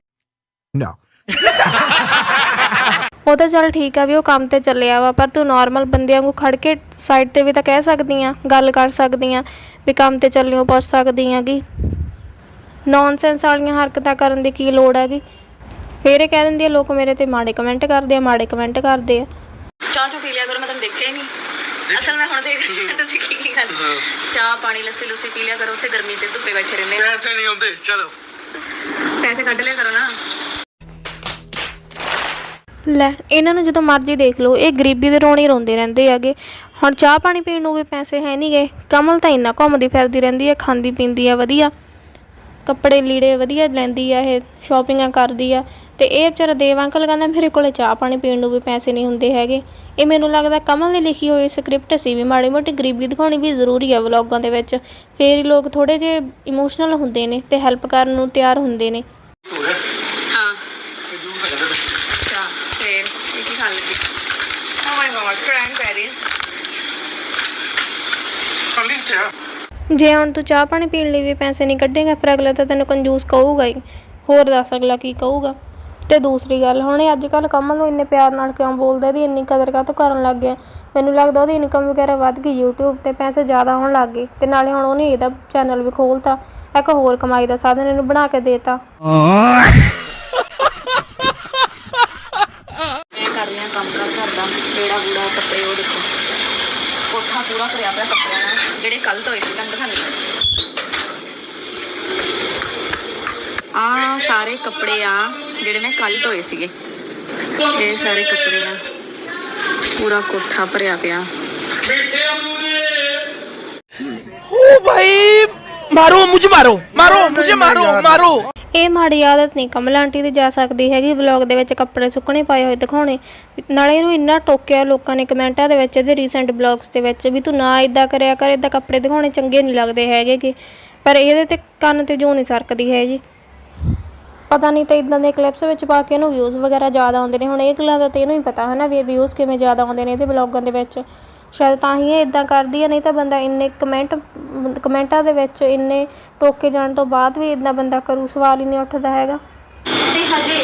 [SPEAKER 5] ਉਹ ਤਾਂ ਚੱਲ ਠੀਕ ਆ ਵੀ ਉਹ ਕੰਮ ਤੇ ਚੱਲਿਆ ਵਾ ਪਰ ਤੂੰ ਨਾਰਮਲ ਬੰਦਿਆਂ ਨੂੰ ਖੜ ਕੇ ਸਾਈਡ ਤੇ ਵੀ ਤਾਂ ਕਹਿ ਸਕਦੀ ਆ ਗੱਲ ਕਰ ਸਕਦੀ ਆ ਵੀ ਕੰਮ ਤੇ ਚੱਲਿਓ ਪੁੱਛ ਸਕਦੀ ਆਗੀ ਨੌਨਸੈਂਸ ਵਾਲੀਆਂ ਹਰਕਤਾਂ ਕਰਨ ਦੀ ਕੀ ਲੋੜ ਹੈਗੀ? ਫੇਰ ਇਹ ਕਹਿ ਦਿੰਦੀ ਆ ਲੋਕ ਮੇਰੇ ਤੇ ਮਾੜੇ ਕਮੈਂਟ ਕਰਦੇ ਆ ਮਾੜੇ ਕਮੈਂਟ ਕਰਦੇ ਆ।
[SPEAKER 3] ਚਾਹ ਚੋ ਪੀ ਲਿਆ ਕਰੋ ਮੈਂ ਤੁਹਾਨੂੰ ਦੇਖਿਆ ਹੀ ਨਹੀਂ। ਅਸਲ ਮੈਂ ਹੁਣ ਦੇਖ ਰਹੀ ਹਾਂ ਤੁਸੀਂ ਕੀ ਕੀ ਕਰ ਚਾਹ ਪਾਣੀ ਲੱਸੀ ਲੁੱਸੀ ਪੀ ਲਿਆ ਕਰੋ ਉੱਥੇ ਗਰਮੀ 'ਚ ਧੁੱਪੇ ਬੈਠੇ ਰਹਿੰਦੇ ਆ।
[SPEAKER 7] ਪੈਸੇ ਨਹੀਂ ਆਉਂਦੇ ਚਲੋ।
[SPEAKER 3] ਪੈਸੇ ਕੱਢ ਲਿਆ ਕਰੋ ਨਾ।
[SPEAKER 5] ਲੈ ਇਹਨਾਂ ਨੂੰ ਜਦੋਂ ਮਰਜ਼ੀ ਦੇਖ ਲਓ ਇਹ ਗਰੀਬੀ ਦੇ ਰੋਣੇ ਰੋਂਦੇ ਰਹਿੰਦੇ ਹੈਗੇ। ਹੁਣ ਚਾਹ ਪਾਣੀ ਪੀਣ ਨੂੰ ਵੀ ਪੈਸੇ ਹੈ ਨਹੀਂਗੇ ਕਮਲ ਤਾਂ ਇੰਨਾ ਘੁੰਮਦੀ ਫਿਰਦੀ ਰਹਿੰਦੀ ਹੈ ਖਾਂਦੀ ਪੀਂਦੀ ਆ ਵਧੀਆ। ਕੱਪੜੇ ਲੀੜੇ ਵਧੀਆ ਲੈਂਦੀ ਆ ਇਹ ਸ਼ਾਪਿੰਗਾਂ ਕਰਦੀ ਆ। ਤੇ ਇਹ ਵਿਚਾਰਾ ਦੇਵ ਅੰਕਲ ਕਹਿੰਦਾ ਮੇਰੇ ਕੋਲੇ ਚਾਹ ਪਾਣੀ ਪੀਣ ਨੂੰ ਵੀ ਪੈਸੇ ਨਹੀਂ ਹੁੰਦੇ ਹੈਗੇ। ਇਹ ਮੈਨੂੰ ਲੱਗਦਾ ਕਮਲ ਨੇ ਲਿਖੀ ਹੋਈ ਸਕ੍ਰਿਪਟ ਸੀ ਵੀ ਮਾੜੀ ਮੋਟੀ ਗਰੀਬੀ ਦਿਖਾਉਣੀ ਵੀ ਜ਼ਰੂਰੀ ਆ ਵਲੌਗਾਂ ਦੇ ਵਿੱਚ। ਫੇਰ ਹੀ ਲੋਕ ਥੋੜੇ ਜੇ ਇਮੋਸ਼ਨਲ ਹੁੰਦੇ ਨੇ ਤੇ ਹੈਲਪ ਕਰਨ ਨੂੰ ਤਿਆਰ ਹੁੰਦੇ ਨੇ।
[SPEAKER 3] ਹਾਂ। ਅੱਛਾ ਫੇਰ ਇਹ ਕੀ ਖਾਣ ਲੱਗੀ oh my God Frank Paris
[SPEAKER 7] ਕੱਲੀ ਤੇ ਆ?
[SPEAKER 5] ਜੇ ਹੁਣ ਤੂੰ ਚਾਹ ਪਾਣੀ ਪੀਣ ਲਈ ਵੀ ਪੈਸੇ ਨਹੀਂ ਕੱਢੇਗਾ ਫਿਰ ਅਗਲਾ ਤਾਂ ਤੈਨੂੰ ਕੰਜੂਸ ਕਹੂਗਾ ਹੀ। ਹੋਰ ਦੱਸ ਅਗਲਾ ਕੀ ਕਹੂਗਾ? ਤੇ ਦੂਸਰੀ ਗੱਲ, ਹੁਣ ਇਹ ਅੱਜ ਕੱਲ ਕਮਲ ਨੂੰ ਇੰਨੇ ਪਿਆਰ ਨਾਲ ਕਿਉਂ ਬੋਲਦਾ, ਇਹਦੀ ਇੰਨੀ ਕਦਰ ਕਾਹਤੋਂ ਕਰਨ ਲੱਗ ਗਿਆ? ਮੈਨੂੰ ਲੱਗਦਾ ਉਹਦੀ ਇਨਕਮ ਵਗੈਰਾ ਵੱਧ ਗਈ YouTube ਤੇ, ਪੈਸੇ ਜ਼ਿਆਦਾ ਹੋਣ ਲੱਗ ਗਏ ਤੇ ਨਾਲੇ ਹੁਣ ਉਹਨੇ ਇਹਦਾ ਚੈਨਲ ਵੀ ਖੋਲਤਾ, ਇੱਕ ਹੋਰ ਕਮਾਈ ਦਾ ਸਾਧਨ ਇਹਨੂੰ ਬਣਾ ਕੇ ਦੇਤਾ।
[SPEAKER 3] ਮੈਂ ਕਰ ਰਹੀ ਹਾਂ ਕੰਮ ਕਰ ਘਰ ਦਾ ਬੇੜਾ ਬੂੜਾ ਕੱਪੜੇ ਉਹ ਦੇਖੋ। ਕੋਠਾ ਪੂਰਾ ਭਰਿਆ ਪਿਆ ਕੱਪੜਿਆਂ ਨਾਲ, ਜਿਹੜੇ ਕੱਲ ਧੋਏ ਸੀ ਤੁਹਾਨੂੰ ਦਿਖਾਣੇ ਆ ਸਾਰੇ ਕੱਪੜੇ ਆ। ਜਿਹੜੇ ਮੈਂ ਕੱਲ ਧੋਏ ਸੀਗੇ। ਇਹ ਸਾਰੇ ਕੱਪੜੇ ਆ। ਪੂਰਾ ਕੋਠਾ ਭਰਿਆ ਪਿਆ।
[SPEAKER 2] ਓ ਭਾਈ ਮਾਰੋ ਮੁਝੇ ਮਾਰੋ ਮਾਰੋ ਮੁਝੇ ਮਾਰੋ ਮਾਰੋ।
[SPEAKER 5] ਇਹ ਮਾੜੀ ਆਦਤ ਨਹੀਂ ਕਮਲ ਆਂਟੀ ਦੀ ਜਾ ਸਕਦੀ ਹੈਗੀ ਵਲੌਗ ਦੇ ਵਿੱਚ ਕੱਪੜੇ ਸੁੱਕਣੇ ਪਾਏ ਹੋਏ ਦਿਖਾਉਣੇ। ਨਾਲੇ ਇਹਨੂੰ ਇੰਨਾ ਟੋਕਿਆ ਲੋਕਾਂ ਨੇ ਕਮੈਂਟਾਂ ਦੇ ਵਿੱਚ ਇਹਦੇ ਰੀਸੈਂਟ ਬਲੌਗਸ ਦੇ ਵਿੱਚ ਵੀ ਤੂੰ ਨਾ ਇਦਾਂ ਕਰਿਆ ਕਰ ਇਦਾਂ ਕੱਪੜੇ ਦਿਖਾਉਣੇ ਚੰਗੇ ਨਹੀਂ ਲੱਗਦੇ ਹੈਗੇ ਕਿ। ਪਰ ਇਹਦੇ ਤੇ ਕੰਨ ਤੇ ਜੂ ਨਹੀਂ ਸਰਕਦੀ ਹੈਗੀ। ਪਤਾ ਨਹੀਂ ਤਾਂ ਇਦਾਂ ਦੇ ਕਲਿੱਪਸ ਵਿੱਚ ਪਾ ਕੇ ਇਹਨੂੰ ਵਿਊਜ਼ ਵਗੈਰਾ ਜ਼ਿਆਦਾ ਆਉਂਦੇ ਨੇ। ਹੁਣ ਇਹ ਗੱਲਾਂ ਦਾ ਤੇ ਇਹਨੂੰ ਹੀ ਪਤਾ ਹੈ ਨਾ ਵੀ ਵਿਊਜ਼ ਕਿਵੇਂ ਜ਼ਿਆਦਾ ਆਉਂਦੇ ਨੇ ਇਹਦੇ ਵਲੌਗਾਂ ਦੇ ਵਿੱਚ। ਸ਼ਾਇਦ ਤਾਂ ਹੀ ਇਹ ਇਦਾਂ ਕਰਦੀ ਹੈ ਨਹੀਂ ਤਾਂ ਬੰਦਾ ਇੰਨੇ ਕਮੈਂਟ ਕਮੈਂਟਾਂ ਦੇ ਵਿੱਚ ਇੰਨੇ ਟੋਕੇ ਜਾਣ ਤੋਂ ਬਾਅਦ ਵੀ ਇਦਾਂ ਬੰਦਾ ਕਰੂ, ਸਵਾਲ ਹੀ ਨਹੀਂ ਉੱਠਦਾ ਹੈਗਾ।
[SPEAKER 4] ਤੇ ਹਜੇ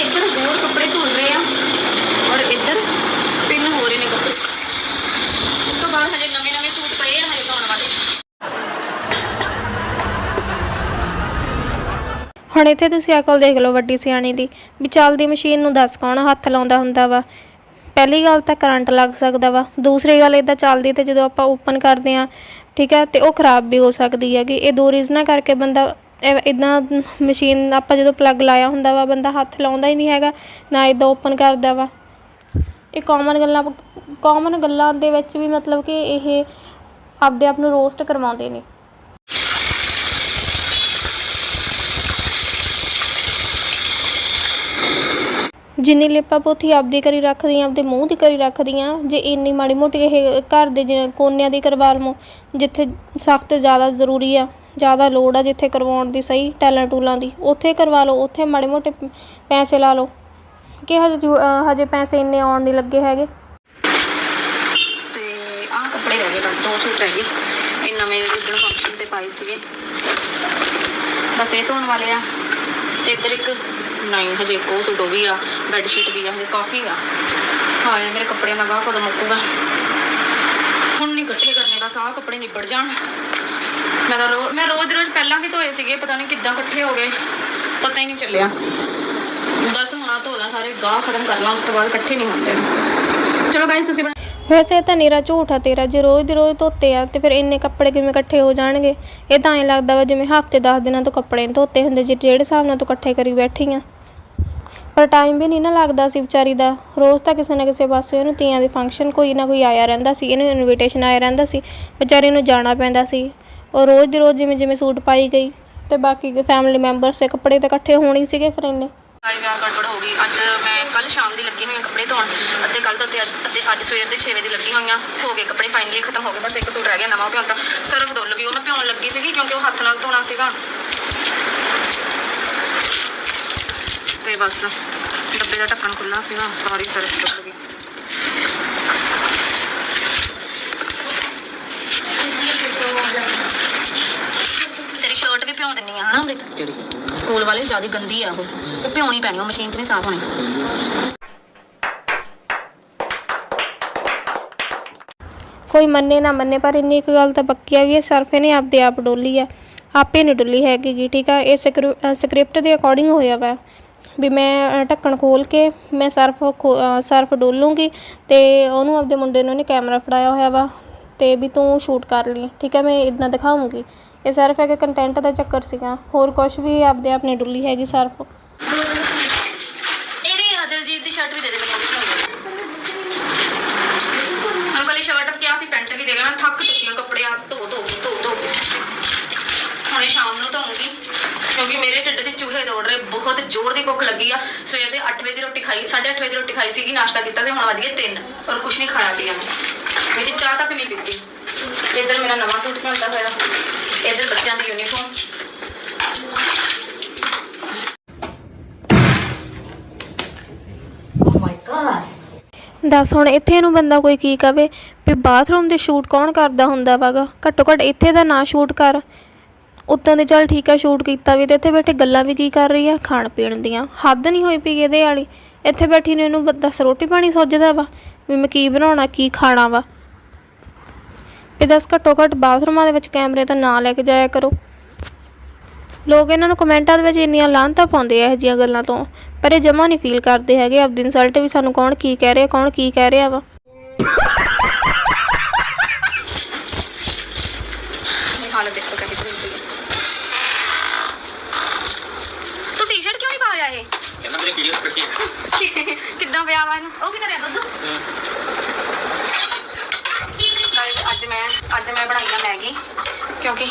[SPEAKER 4] ਇੱਧਰ ਹੋਰ ਕੱਪੜੇ ਧੁਲ ਰਹੇ ਆ ਔਰ ਇੱਧਰ ਸਪਿਨ ਹੋ ਰਹੇ ਨੇ ਕੱਪੜੇ ਉਸ ਤੋਂ ਬਾਅਦ ਹਜੇ ਨਵੇਂ ਨਵੇਂ ਸੂਟ ਪਏ ਆ ਹਜੇ ਧੋਣ ਵਾਲੇ
[SPEAKER 5] ਹੁਣ ਇੱਥੇ ਤੁਸੀਂ ਅਕਲ ਦੇਖ ਲਓ ਵੱਡੀ ਸਿਆਣੀ ਦੀ, ਵੀ ਚੱਲਦੀ ਮਸ਼ੀਨ ਨੂੰ ਦੱਸ ਕੌਣ ਹੱਥ ਲਾਉਂਦਾ ਹੁੰਦਾ ਵਾ। ਪਹਿਲੀ ਗੱਲ ਤਾਂ ਕਰੰਟ ਲੱਗ ਸਕਦਾ ਵਾ, ਦੂਸਰੀ ਗੱਲ ਇਦਾਂ ਚੱਲਦੀ ਤੇ ਜਦੋਂ ਆਪਾਂ ਓਪਨ ਕਰਦੇ ਆ ਠੀਕ ਹੈ, ਤੇ ਉਹ ਖਰਾਬ ਵੀ ਹੋ ਸਕਦੀ ਹੈਗੀ। ਇਹ ਦੋ ਰੀਜ਼ਨਾਂ ਕਰਕੇ ਬੰਦਾ ਇਦਾਂ ਮਸ਼ੀਨ ਆਪਾਂ ਜਦੋਂ ਪਲੱਗ ਲਾਇਆ ਹੁੰਦਾ ਵਾ, ਬੰਦਾ ਹੱਥ ਲਾਉਂਦਾ ਹੀ ਨਹੀਂ ਹੈਗਾ, ਨਾ ਇਦਾਂ ਓਪਨ ਕਰਦਾ ਵਾ। ਇਹ ਕਾਮਨ ਗੱਲਾਂ ਕਾਮਨ ਗੱਲਾਂ ਦੇ ਵਿੱਚ ਵੀ ਮਤਲਬ ਕਿ ਇਹ ਆਪਦੇ ਆਪ ਨੂੰ ਰੋਸਟ ਕਰਵਾਉਂਦੇ ਨੇ। ਜਿੰਨੀ ਲਿਪਾ ਪੋਥੀ ਆਪਦੀ ਕਰੀ ਰੱਖਦੀਆਂ ਆਪਦੇ ਮੂੰਹ ਦੀ ਕਰੀ ਹਾਂ ਜੇ ਇੰਨੀ ਮਾੜੀ ਮੋਟੀ ਇਹ ਘਰ ਦੇ ਜਿਵੇਂ ਕੋਨਿਆਂ ਦੀ ਕਰਵਾ ਲਵੋ ਜਿੱਥੇ ਸਖਤ ਜ਼ਿਆਦਾ ਜ਼ਰੂਰੀ ਆ, ਜ਼ਿਆਦਾ ਲੋੜ ਆ ਜਿੱਥੇ ਕਰਵਾਉਣ ਦੀ ਸਹੀ, ਟੈਲਾਂ ਟੂਲਾਂ ਦੀ, ਉੱਥੇ ਕਰਵਾ ਲਓ, ਉੱਥੇ ਮਾੜੇ ਮੋਟੇ ਪੈਸੇ ਲਾ ਲਓ। ਕਿ ਹਜੇ ਹਜੇ ਪੈਸੇ ਇੰਨੇ ਆਉਣ ਨਹੀਂ ਲੱਗੇ ਹੈਗੇ।
[SPEAKER 4] ਤੇ ਆਹ ਕੱਪੜੇ ਰਹਿ ਗਏ ਬਸ, ਦੋ ਸੂਟ ਰਹਿ ਗਏ। ਇਹ ਨਵੇਂ ਉਦੋਂ ਫੰਕਸ਼ਨ ਤੇ ਪਾਏ ਸੀਗੇ। ਬਸ ਇਹ ਧੋਣ ਵਾਲੇ ਆ, ਤੇ ਇੱਧਰ ਇੱਕ ਨਹੀਂ ਹਜੇ ਇੱਕ ਉਹ ਸੂਟ ਉਹ ਵੀ ਆ ਬੈੱਡ ਸ਼ੀਟ ਵੀ ਆ, ਹਜੇ ਕਾਫੀ ਆ। ਹਾਏ, ਮੇਰੇ ਕੱਪੜਿਆਂ ਦਾ ਗਾਹ ਕਦੋਂ ਮੁੱਕੂਗਾ? ਹੁਣ ਨਹੀਂ ਇਕੱਠੇ ਕਰਨੇ, ਬਸ ਆਹ ਕੱਪੜੇ ਨਿਬੜ ਜਾਣ। ਮੈਂ ਤਾਂ ਰੋ, ਮੈਂ ਰੋਜ਼ ਰੋਜ਼ ਪਹਿਲਾਂ ਵੀ ਧੋਏ ਸੀਗੇ, ਪਤਾ ਨਹੀਂ ਕਿੱਦਾਂ ਇਕੱਠੇ ਹੋ ਗਏ, ਪਤਾ ਹੀ ਨਹੀਂ ਚੱਲਿਆ। ਬਸ ਹੁਣ ਆ ਧੋ ਲਾਂ ਸਾਰੇ, ਗਾਹ ਖਤਮ ਕਰ ਲਾਂ, ਉਸ ਤੋਂ ਬਾਅਦ ਇਕੱਠੇ ਨਹੀਂ ਹੁੰਦੇ ਚਲੋ ਗਾਇਸ ਤੁਸੀਂ ਬਣਾ
[SPEAKER 5] ਵੈਸੇ ਇਹ ਤਾਂ ਨੀਰਾ ਝੂਠ ਆ ਤੇਰਾ, ਜੇ ਰੋਜ਼ ਦੇ ਰੋਜ਼ ਧੋਤੇ ਆ, ਤੇ ਫਿਰ ਇੰਨੇ ਕੱਪੜੇ ਕਿਵੇਂ ਇਕੱਠੇ ਹੋ ਜਾਣਗੇ? ਇਹ ਤਾਂ ਐਂ ਲੱਗਦਾ ਵਾ ਜਿਵੇਂ ਹਫ਼ਤੇ 10 ਦਿਨਾਂ ਤੋਂ ਕੱਪੜੇ ਨਹੀਂ ਧੋਤੇ ਹੁੰਦੇ, ਜੇ ਜਿਹੜੇ ਹਿਸਾਬ ਨਾਲ ਤੂੰ ਇਕੱਠੇ ਕਰੀ ਬੈਠੀ ਆ। ਪਰ ਟਾਈਮ ਵੀ ਨਹੀਂ ਨਾ ਲੱਗਦਾ ਸੀ ਵਿਚਾਰੀ ਦਾ। ਰੋਜ਼ ਤਾਂ ਕਿਸੇ ਨਾ ਕਿਸੇ ਪਾਸੇ ਉਹਨੂੰ ਤੀਆਂ ਦੇ ਫੰਕਸ਼ਨ ਕੋਈ ਨਾ ਕੋਈ ਆਇਆ ਰਹਿੰਦਾ ਸੀ, ਇਹਨੂੰ ਇਨਵੀਟੇਸ਼ਨ ਆਇਆ ਰਹਿੰਦਾ ਸੀ, ਵਿਚਾਰੀ ਨੂੰ ਜਾਣਾ ਪੈਂਦਾ ਸੀ। ਉਹ ਰੋਜ਼ ਦੀ ਰੋਜ਼ ਜਿਵੇਂ ਜਿਵੇਂ ਸੂਟ ਪਾਈ ਗਈ ਤੇ ਬਾਕੀ ਫੈਮਿਲੀ ਮੈਂਬਰਸ ਦੇ ਕੱਪੜੇ ਤਾਂ ਇਕੱਠੇ ਹੋਣੇ ਸੀਗੇ ਫਿਰ ਇੰਨੇ।
[SPEAKER 4] ਗਾਇਸ ਆ ਗੜਬੜ ਹੋ ਗਈ। ਅੱਜ ਮੈਂ ਕੱਲ ਸ਼ਾਮ ਦੀ ਲੱਗੀ ਹੋਈ ਕੱਪੜੇ ਧੋਣ। ਅੱਧੇ ਕੱਲ ਤੇ ਅੱਜ ਅੱਧੇ ਅੱਜ ਸਵੇਰ ਦੇ 6 ਵਜੇ ਦੀ ਲੱਗੀ ਹੋਈਆਂ ਹੋ। ਗਏ ਕੱਪੜੇ ਫਾਈਨਲੀ ਖਤਮ ਹੋ ਗਏ। ਬਸ ਇੱਕ ਸੂਟ ਰਹਿ ਗਿਆ ਨਵਾਂ ਭਿਉਣ ਸਰਫ ਡੁੱਲ ਗਈ। ਉਹ ਮੈਂ ਭਿਉਣ ਲੱਗੀ ਸੀਗੀ ਕਿਉਂਕਿ ਉਹ ਹੱਥ ਨਾਲ ਧੋਣਾ ਸੀਗਾ। ਤੇ ਬਸ ਡੱਬੇ ਦਾ ਢੱਕਣ ਖੁੱਲਾ ਸੀਗਾ ਸਾਰੀ ਸਰਫ ਡੁੱਲ ਗਈ। ਤੇਰੀ ਸ਼ਰਟ ਵੀ ਭਿਉਂ ਦਿੰਨੀ ਆ ਹਨਾ ਅੰਮ੍ਰਿਤ? ਜਿਹੜੀ ਸਕੂਲ ਵਾਲੇ ਜ਼ਿਆਦਾ ਗੰਦੀ ਆ ਉਹ। ਉਹ ਭਿਉਣੀ ਪੈਣੀ ਉਹ ਮਸ਼ੀਨ 'ਚ ਨਹੀਂ ਸਾਫ਼ ਹੋਣੀ।
[SPEAKER 5] ਕੋਈ ਮੰਨੇ ਨਾ ਮੰਨੇ ਪਰ ਇੰਨੀ ਇੱਕ ਗੱਲ ਤਾਂ ਪੱਕੀ ਆ ਵੀ ਇਹ ਸਰਫ ਇਹਨੇ ਆਪਦੇ ਆਪ ਡੋਲੀ ਆ। ਆਪੇ ਨਹੀਂ ਡੁੱਲੀ ਹੈਗੀ ਠੀਕ ਆ? ਇਹ ਸਕ੍ਰਿਪਟ ਦੇ ਅਕੋਰਡਿੰਗ ਹੋਇਆ ਵਾ। ਵੀ ਮੈਂ ਢੱਕਣ ਖੋਲ੍ਹ ਕੇ ਮੈਂ ਸਰਫ ਖੋ- ਅ, ਸਰਫ ਡੋਲੂੰਗੀ ਤੇ ਉਹਨੂੰ ਆਪਦੇ ਮੁੰਡੇ ਨੂੰ ਉਹਨੇ ਕੈਮਰਾ ਫੜਾਇਆ ਹੋਇਆ ਵਾ ਅਤੇ ਵੀ ਤੂੰ ਸ਼ੂਟ ਕਰ ਲਈ। ਠੀਕ ਹੈ ਮੈਂ ਇੱਦਾਂ ਦਿਖਾਉਂਗੀ। ਇਹ ਸਿਰਫ ਇੱਕ ਕੰਟੈਂਟ ਦਾ ਚੱਕਰ ਸੀਗਾ। ਹੋਰ ਕੁਝ ਵੀ ਆਪਦੇ ਆਪ ਨੇ ਡੁੱਲੀ ਹੈਗੀ ਸਰਫ।
[SPEAKER 4] ਇਹਦੀ ਆ ਦੀ ਸ਼ਰਟ ਵੀ ਦੇ ਦੇ ਮੈਨੂੰ ਅੰਕਲ ਇਹ ਸ਼ਰਟ ਕਿਹਾ ਸੀ? ਪੈਂਟ ਵੀ ਦੇ ਗਿਆ ਮੈਂ ਥੱਕ ਚੁੱਕੀ ਹਾਂ ਕੱਪੜੇ ਹੱਥ ਧੋ ਧੋ ਧੋ ਧੋ ਹੁਣੇ ਸ਼ਾਮ ਨੂੰ ਧੋਉਂਗੀ ਕਿਉਂਕਿ ਮੇਰੇ ਢਿੱਡ 'ਚ ਚੂਹੇ ਦੌੜ ਰਹੇ ਬਹੁਤ ਜ਼ੋਰ ਦੀ ਭੁੱਖ ਲੱਗੀ ਆ। ਸਵੇਰ ਦੇ 8 ਵਜੇ ਦੀ ਰੋਟੀ ਖਾਈ 8:30 ਵਜੇ ਦੀ ਰੋਟੀ ਖਾਈ ਸੀਗੀ ਨਾਸ਼ਤਾ ਕੀਤਾ ਸੀ ਹੁਣ ਵੱਜ ਗਏ 3 ਔਰ ਕੁਝ ਨਹੀਂ ਖਾਇਆ ਪੀਆ ਮੈਂ। ਵਿੱਚ ਚਾਹ ਤੱਕ ਨਹੀਂ ਪੀਤੀ। ਇੱਧਰ ਮੇਰਾ ਨਵਾਂ ਸੂਟ ਮਿਲਦਾ ਹੋਇਆ। ਇੱਧਰ ਬੱਚਿਆਂ ਦੀ ਯੂਨੀਫਾਰਮ
[SPEAKER 5] ਦੱਸ ਹੁਣ ਇੱਥੇ ਨੂੰ ਬੰਦਾ ਕੋਈ ਕੀ ਕਵੇ ਵੀ ਬਾਥਰੂਮ ਦੇ ਸ਼ੂਟ ਕੌਣ ਕਰਦਾ ਹੁੰਦਾ ਵਾਗਾ ਘੱਟੋ ਘੱਟ ਇੱਥੇ ਦਾ ਨਾ ਸ਼ੂਟ ਕਰ। ਉੱਤੋਂ ਦੇ ਚੱਲ ਠੀਕ ਆ, ਸ਼ੂਟ ਕੀਤਾ ਵੀ ਤੇ ਇੱਥੇ ਬੈਠੇ ਗੱਲਾਂ ਵੀ ਕੀ ਕਰ ਰਹੀ ਆ? ਖਾਣ ਪੀਣ ਦੀਆਂ। ਹੱਦ ਨਹੀਂ ਹੋਈ ਪਈ ਇਹਦੇ ਵਾਲੀ। ਇੱਥੇ ਬੈਠੀ ਨੇ ਇਹਨੂੰ ਦੱਸ ਰੋਟੀ ਪਾਣੀ ਸੋਚਦਾ ਵਾ ਵੀ ਮੈਂ ਕੀ ਬਣਾਉਣਾ, ਕੀ ਖਾਣਾ ਵਾ। ਵੀ ਦੱਸ ਘੱਟੋ ਘੱਟ ਬਾਥਰੂਮਾਂ ਦੇ ਵਿੱਚ ਕੈਮਰੇ ਤਾਂ ਨਾ ਲੈ ਕੇ ਜਾਇਆ ਕਰੋ। ਲੋਕ ਇਹਨਾਂ ਨੂੰ ਕਮੈਂਟਾਂ ਦੇ ਵਿੱਚ ਇੰਨੀਆਂ ਲਾਂਤਾਂ ਪਾਉਂਦੇ ਆ ਇਹੋ ਜਿਹੀਆਂ ਗੱਲਾਂ ਤੋਂ, ਪਰ ਇਹ ਜਮਾ ਨਹੀਂ ਫੀਲ ਕਰਦੇ ਹੈਗੇ। ਆਪਦੀ ਇਨਸਲਟ ਵੀ ਸਾਨੂੰ ਕੌਣ ਕੀ ਕਹਿ ਰਿਹਾ, ਕੌਣ ਕੀ ਕਹਿ ਰਿਹਾ ਵਾ
[SPEAKER 4] ਮੇਰੀ ਹਾਲਤ ਦੇਖੋ ਕਿੰਨੀ ਬੁਰੀ ਹੋਈ ਹੈ ਤੂੰ ਟੀ-ਸ਼ਰਟ ਕਿਉਂ ਨਹੀਂ ਪਾ ਰਿਹਾ ਇਹ
[SPEAKER 1] ਕਹਿੰਦਾ ਮੇਰੇ ਵੀਡੀਓ ਕੱਟੀ
[SPEAKER 4] ਕਿੱਦਾਂ ਪਿਆ ਵਾ ਇਹਨੂੰ? ਉਹ ਕੀ ਕਰਿਆ ਦੁੱਧ? Guys, ਅੱਜ ਮੈਂ ਅੱਜ ਮੈਂ ਬਣਾਈ ਆ ਮੈਗੀ ਕਿਉਂਕਿ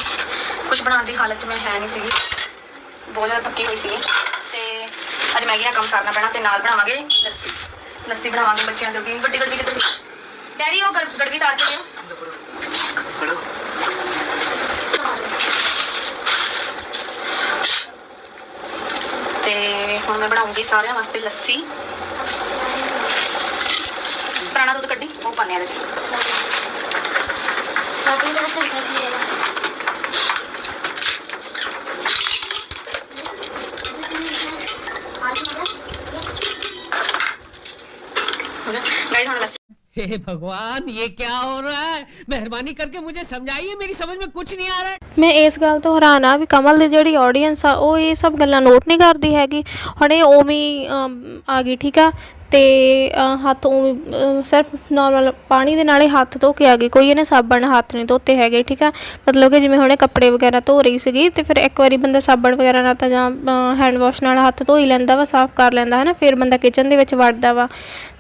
[SPEAKER 4] ਕੁਝ ਬਣਾਉਣ ਦੀ ਹਾਲਤ 'ਚ ਮੈਂ ਹੈ ਨਹੀਂ ਸੀਗੀ। ਬਹੁਤ ਜ਼ਿਆਦਾ ਥੱਕੀ ਹੋਈ ਸੀ ਤੇ ਅੱਜ ਮੈਗੀ ਦਾ ਕੰਮ ਕਰਨਾ ਪੈਣਾ ਤੇ ਨਾਲ ਬਣਾਵਾਂਗੇ ਲੱਸੀ। ਲੱਸੀ ਬਣਾਵਾਂਗੇ ਬੱਚਿਆਂ ਜੋਗੀ। ਵੱਡੀ ਗੜਵੀ ਗਈ ਡੈਡੀ ਉਹ ਗੜ- ਗੜਵੀ ਤਾਰ ਕੇ ਦਿਓ ਤੇ ਹੁਣ ਮੈਂ ਬਣਾਉਂਗੀ ਸਾਰਿਆਂ ਵਾਸਤੇ ਲੱਸੀ। ਪੁਰਾਣਾ ਦੁੱਧ ਕੱਢੀ ਉਹ ਪਾਣੇ ਇਹਦੇ ਚ।
[SPEAKER 8] हे भगवान ये क्या हो रहा है ਮਿਹਰਬਾਨੀ ਕਰਕੇ ਮੁਝੇ ਸਮਝਾइए ਮੇਰੀ ਸਮਝ ਮੇਂ ਕੁਝ ਨਹੀਂ ਆ ਰਹਾ
[SPEAKER 5] ਮੈਂ ਇਸ ਗੱਲ ਤੋਂ ਹੈਰਾਨ ਆ ਵੀ ਕਮਲ ਦੀ ਜਿਹੜੀ ਆਡੀਅנס ਆ ਉਹ ਇਹ ਸਭ ਗੱਲਾਂ ਨੋਟ ਨਹੀਂ ਕਰਦੀ ਹੈਗੀ। ਹੁਣ ਇਹ ਓਵੇਂ ਆ ਗਈ ਠੀਕ ਆ? ਅਤੇ ਹੱਥ ਉਵੇਂ ਅ, ਸਿਰਫ ਨਾਰਮਲ ਪਾਣੀ ਦੇ ਨਾਲ ਹੀ ਹੱਥ ਧੋ ਕੇ ਆ ਗਈ। ਕੋਈ ਇਹਨੇ ਸਾਬਣ ਨਾਲ ਹੱਥ ਨਹੀਂ ਧੋਤੇ ਹੈਗੇ ਠੀਕ ਆ? ਮਤਲਬ ਕਿ ਜਿਵੇਂ ਹੁਣੇ ਕੱਪੜੇ ਵਗੈਰਾ ਧੋ ਰਹੀ ਸੀਗੀ ਤੇ ਫਿਰ ਇੱਕ ਵਾਰੀ ਬੰਦਾ ਸਾਬਣ ਵਗੈਰਾ ਨਾਲ ਤਾਂ ਜਾਂ ਹੈਂਡ ਵਾਸ਼ ਨਾਲ ਹੱਥ ਧੋ ਹੀ ਲੈਂਦਾ ਵਾ ਸਾਫ਼ ਕਰ ਲੈਂਦਾ ਹੈ ਨਾ ਫਿਰ ਬੰਦਾ ਕਿਚਨ ਦੇ ਵਿੱਚ ਵੜਦਾ ਵਾ।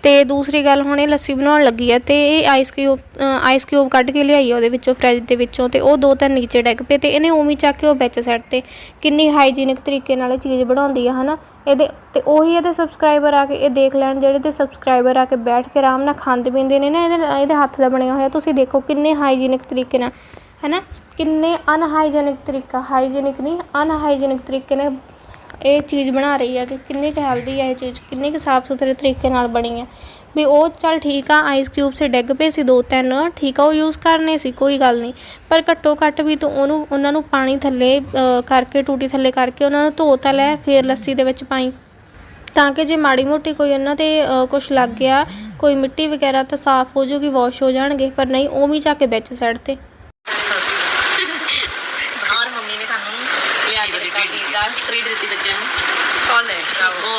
[SPEAKER 5] ਤੇ ਦੂਸਰੀ ਗੱਲ ਹੁਣ ਇਹ ਲੱਸੀ ਬਣਾਉਣ ਲੱਗੀ ਆ ਤੇ ਇਹ ਆਈਸ ਕਿਊਬ ਆਈਸ ਕਿਊਬ ਕੱਢ ਕੇ ਲਿਆਈ ਆ ਉਹਦੇ ਵਿੱਚੋਂ ਫ੍ਰਿਜ ਦੇ ਵਿੱਚੋਂ ਤੇ ਉਹ ਦੋ ਤਿੰਨ ਨੀਚੇ ਡਿੱਗ ਪਏ ਤੇ ਇਹਨੇ ਉਵੇਂ ਚੱਕ ਕੇ ਉਹ ਵਿੱਚ ਸੈੱਟ ਤੇ ਕਿੰਨੀ ਹਾਈਜੀਨਿਕ ਤਰੀਕੇ ਨਾਲ ਇਹ ਚੀਜ਼ ਬਣਾਉਂਦੀ ਆ ਹਨਾ? ਇਹਦੇ ਤੇ ਉਹੀ ਇਹਦੇ ਸਬਸਕ੍ਰਾਈਬਰ ਆ ਕੇ ਇਹ ਦੇਖ ਲੈਣ ਜਿਹੜੇ ਤੇ ਸਬਸਕ੍ਰਾਈਬਰ ਆ ਕੇ ਬੈਠ ਕੇ ਆਰਾਮ ਨਾਲ ਖਾਂਦੇ ਪੀਂਦੇ ਨੇ ਨਾ, ਇਹਦੇ ਇਹਦੇ ਹੱਥ ਦਾ ਬਣਿਆ ਹੋਇਆ, ਤੁਸੀਂ ਦੇਖੋ ਕਿੰਨੇ ਹਾਈਜੀਨਿਕ ਤਰੀਕੇ ਨਾਲ, ਹੈਨਾ? ਕਿੰਨੇ ਅਨਹਾਈਜੀਨਿਕ ਤਰੀਕਾ ਹਾਈਜੀਨਿਕ ਨਹੀਂ ਅਨਹਾਈਜੀਨਿਕ ਤਰੀਕੇ ਨਾਲ ਇਹ ਚੀਜ਼ ਬਣਾ ਰਹੀ ਹੈ ਕਿ ਕਿੰਨੀ ਕੁ ਹੈਲਦੀ ਹੈ ਇਹ ਚੀਜ਼, ਕਿੰਨੀ ਕੁ ਸਾਫ਼ ਸੁਥਰੇ ਤਰੀਕੇ ਨਾਲ ਬਣੀ ਹੈ ਵੀ ਉਹ ਚੱਲ ਠੀਕ ਆ ਆਈਸ ਕਿਊਬ ਸੇ ਡਿੱਗ ਪਏ ਸੀ ਦੋ ਤਿੰਨ ਠੀਕ ਆ, ਉਹ ਯੂਜ਼ ਕਰਨੇ ਸੀ, ਕੋਈ ਗੱਲ ਨਹੀਂ। ਪਰ ਘੱਟੋ ਘੱਟ ਵੀ ਤੂੰ ਉਹਨੂੰ, ਉਹਨਾਂ ਨੂੰ ਪਾਣੀ ਥੱਲੇ ਕਰਕੇ, ਟੂਟੀ ਥੱਲੇ ਕਰਕੇ ਉਹਨਾਂ ਨੂੰ ਧੋ ਤਾਂ ਲੈ, ਫੇਰ ਲੱਸੀ ਦੇ ਵਿੱਚ ਪਾਈ। ਤਾਂ ਕਿ ਜੇ ਮਾੜੀ ਮੋਟੀ ਕੋਈ ਉਹਨਾਂ ਤੇ ਕੁਝ ਲੱਗ ਗਿਆ, ਕੋਈ ਮਿੱਟੀ ਵਗੈਰਾ ਤਾਂ ਸਾਫ਼ ਹੋ ਜੂਗੀ ਵਾਸ਼ ਹੋ ਜਾਣਗੇ, ਪਰ ਨਹੀਂ ਉਵੇਂ ਹੀ ਚੱਕ ਕੇ ਵਿੱਚ ਸੈੱਟ ਤੇ
[SPEAKER 4] ਔਰ ਮੰਮੀ ਨੇ ਸਾਨੂੰ ਲਿਆ ਕੇ ਦਿੱਤਾ ਪੀਜ਼ਾ ਟ੍ਰੀਟ ਦਿੱਤੀ ਬੱਚਿਆਂ ਨੂੰ ਕੌਣ ਲੈ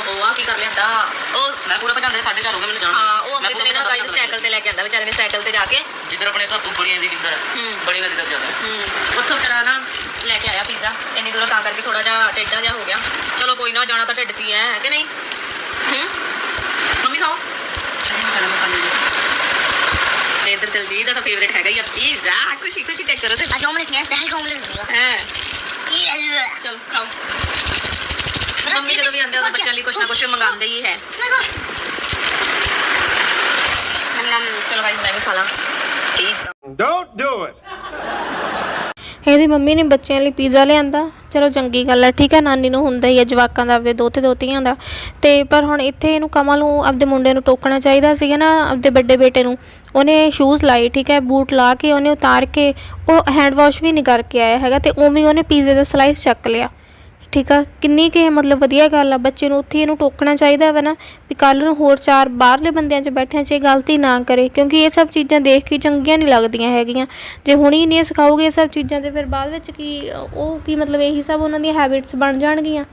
[SPEAKER 4] ਉਹ ਆ ਕੀ ਕਰ ਲਿਆਂਦਾ? ਉਹ
[SPEAKER 1] ਮੈਂ ਪੂਰਾ ਭਜਾਉਂਦੇ 4:30 ਹੋ ਗਏ ਮੈਨੂੰ ਜਾਣ
[SPEAKER 4] ਹਾਂ ਉਹ ਅੰਮ੍ਰਿਤ ਨੇ ਨਾ ਗਾਈਸ ਸਾਈਕਲ ਤੇ ਲੈ ਕੇ ਆਂਦਾ ਵਿਚਾਰੇ ਨੇ ਸਾਈਕਲ ਤੇ ਜਾ ਕੇ।
[SPEAKER 1] ਜਿੱਧਰ ਆਪਣੇ ਘਰ ਤੋਂ ਬੜੀਆਂ ਦੀ ਕਿੱਧਰ
[SPEAKER 4] ਹੂੰ।
[SPEAKER 1] ਬੜੀ ਵਾਲੀ ਤੱਕ ਜਾਂਦਾ
[SPEAKER 4] ਹੂੰ। ਉੱਥੋਂ ਵਿਚਾਰਾ ਨਾ ਲੈ ਕੇ ਆਇਆ ਪੀਜ਼ਾ ਇੰਨੀ ਦੂਰੋਂ ਤਾਂ ਕਰਕੇ ਥੋੜਾ ਜਿਹਾ ਟੇਢਾ ਜਿਹਾ ਹੋ ਗਿਆ। ਚਲੋ ਕੋਈ ਨਾ ਜਾਣਾ ਤਾਂ ਢਿੱਡ 'ਚ ਹੀ ਹੈ ਕਿ ਨਹੀਂ? ਹੂੰ? ਮੰਮੀ ਖਾਓ। ਤੇ ਇਧਰ ਦਿਲਜੀਤ ਦਾ ਤਾਂ ਫੇਵਰੇਟ ਹੈਗਾ ਹੀ ਆ ਪੀਜ਼ਾ ਖੁਸ਼ੀ ਖੁਸ਼ੀ ਚੈੱਕ ਕਰੋ ਤੇ। ਅੱਜ ਆਮਲੇਟ ਨਹੀਂ ਹੈ। ਆਮਲੇਟ ਹੈ ਚਲੋ ਖਾਓ। ਮੰਮੀ ਜਦੋਂ ਵੀ ਆਉਂਦੇ ਉਹਦੇ ਬੱਚਿਆਂ ਲਈ ਕੁਛ ਨਾ ਕੁਛ ਮੰਗਾਉਂਦੇ ਹੀ ਹੈ। ਚਲੋ ਮੈਂ ਵੀ ਖਾ ਲਾਂ.
[SPEAKER 5] ਇਹਦੀ ਮੰਮੀ ਨੇ ਬੱਚਿਆਂ ਲਈ ਪੀਜ਼ਾ ਲਿਆਂਦਾ। ਚਲੋ ਚੰਗੀ ਗੱਲ ਹੈ ਠੀਕ ਹੈ ਨਾਨੀ ਨੂੰ ਹੁੰਦਾ ਹੀ ਹੈ ਜਵਾਕਾਂ ਦਾ ਆਪਦੇ ਦੋਤੇ ਦੋਤੀਆਂ ਦਾ। ਤੇ ਪਰ ਹੁਣ ਇੱਥੇ ਇਹਨੂੰ ਕਮਲ ਨੂੰ ਆਪਦੇ ਮੁੰਡੇ ਨੂੰ ਟੋਕਣਾ ਚਾਹੀਦਾ ਸੀਗਾ ਨਾ ਆਪਦੇ ਵੱਡੇ ਬੇਟੇ ਨੂੰ। ਉਹਨੇ ਸ਼ੂਜ਼ ਲਾਏ ਠੀਕ ਹੈ ਬੂਟ ਲਾ ਕੇ ਉਹਨੇ ਉਤਾਰ ਕੇ ਉਹ ਹੈਂਡ ਵਾਸ਼ ਵੀ ਨਹੀਂ ਕਰਕੇ ਆਇਆ ਹੈਗਾ ਤੇ ਉਵੇਂ ਉਹਨੇ ਪੀਜ਼ੇ ਦਾ ਸਲਾਈਸ ਚੱਕ ਲਿਆ। ਠੀਕ ਆ? ਕਿੰਨੀ ਕਿ ਮਤਲਬ ਵਧੀਆ ਗੱਲ ਆ? ਬੱਚੇ ਨੂੰ ਉੱਥੇ ਇਹਨੂੰ ਟੋਕਣਾ ਚਾਹੀਦਾ ਵਾ ਨਾ ਵੀ ਕੱਲ ਨੂੰ ਹੋਰ ਚਾਰ ਬਾਹਰਲੇ ਬੰਦਿਆਂ 'ਚ ਬੈਠਿਆਂ 'ਚ ਇਹ ਗਲਤੀ ਨਾ ਕਰੇ, ਕਿਉਂਕਿ ਇਹ ਸਭ ਚੀਜ਼ਾਂ ਦੇਖ ਕੇ ਚੰਗੀਆਂ ਨਹੀਂ ਲੱਗਦੀਆਂ ਹੈਗੀਆਂ। ਜੇ ਹੁਣ ਹੀ ਨਹੀਂ ਇਹ ਸਿਖਾਓਗੇ ਇਹ ਸਭ ਚੀਜ਼ਾਂ, ਤੇ ਫਿਰ ਬਾਅਦ ਵਿੱਚ ਕੀ, ਉਹ ਕੀ ਮਤਲਬ ਇਹੀ ਸਭ ਉਹਨਾਂ ਦੀਆਂ ਹੈਬਿਟਸ ਬਣ ਜਾਣਗੀਆਂ?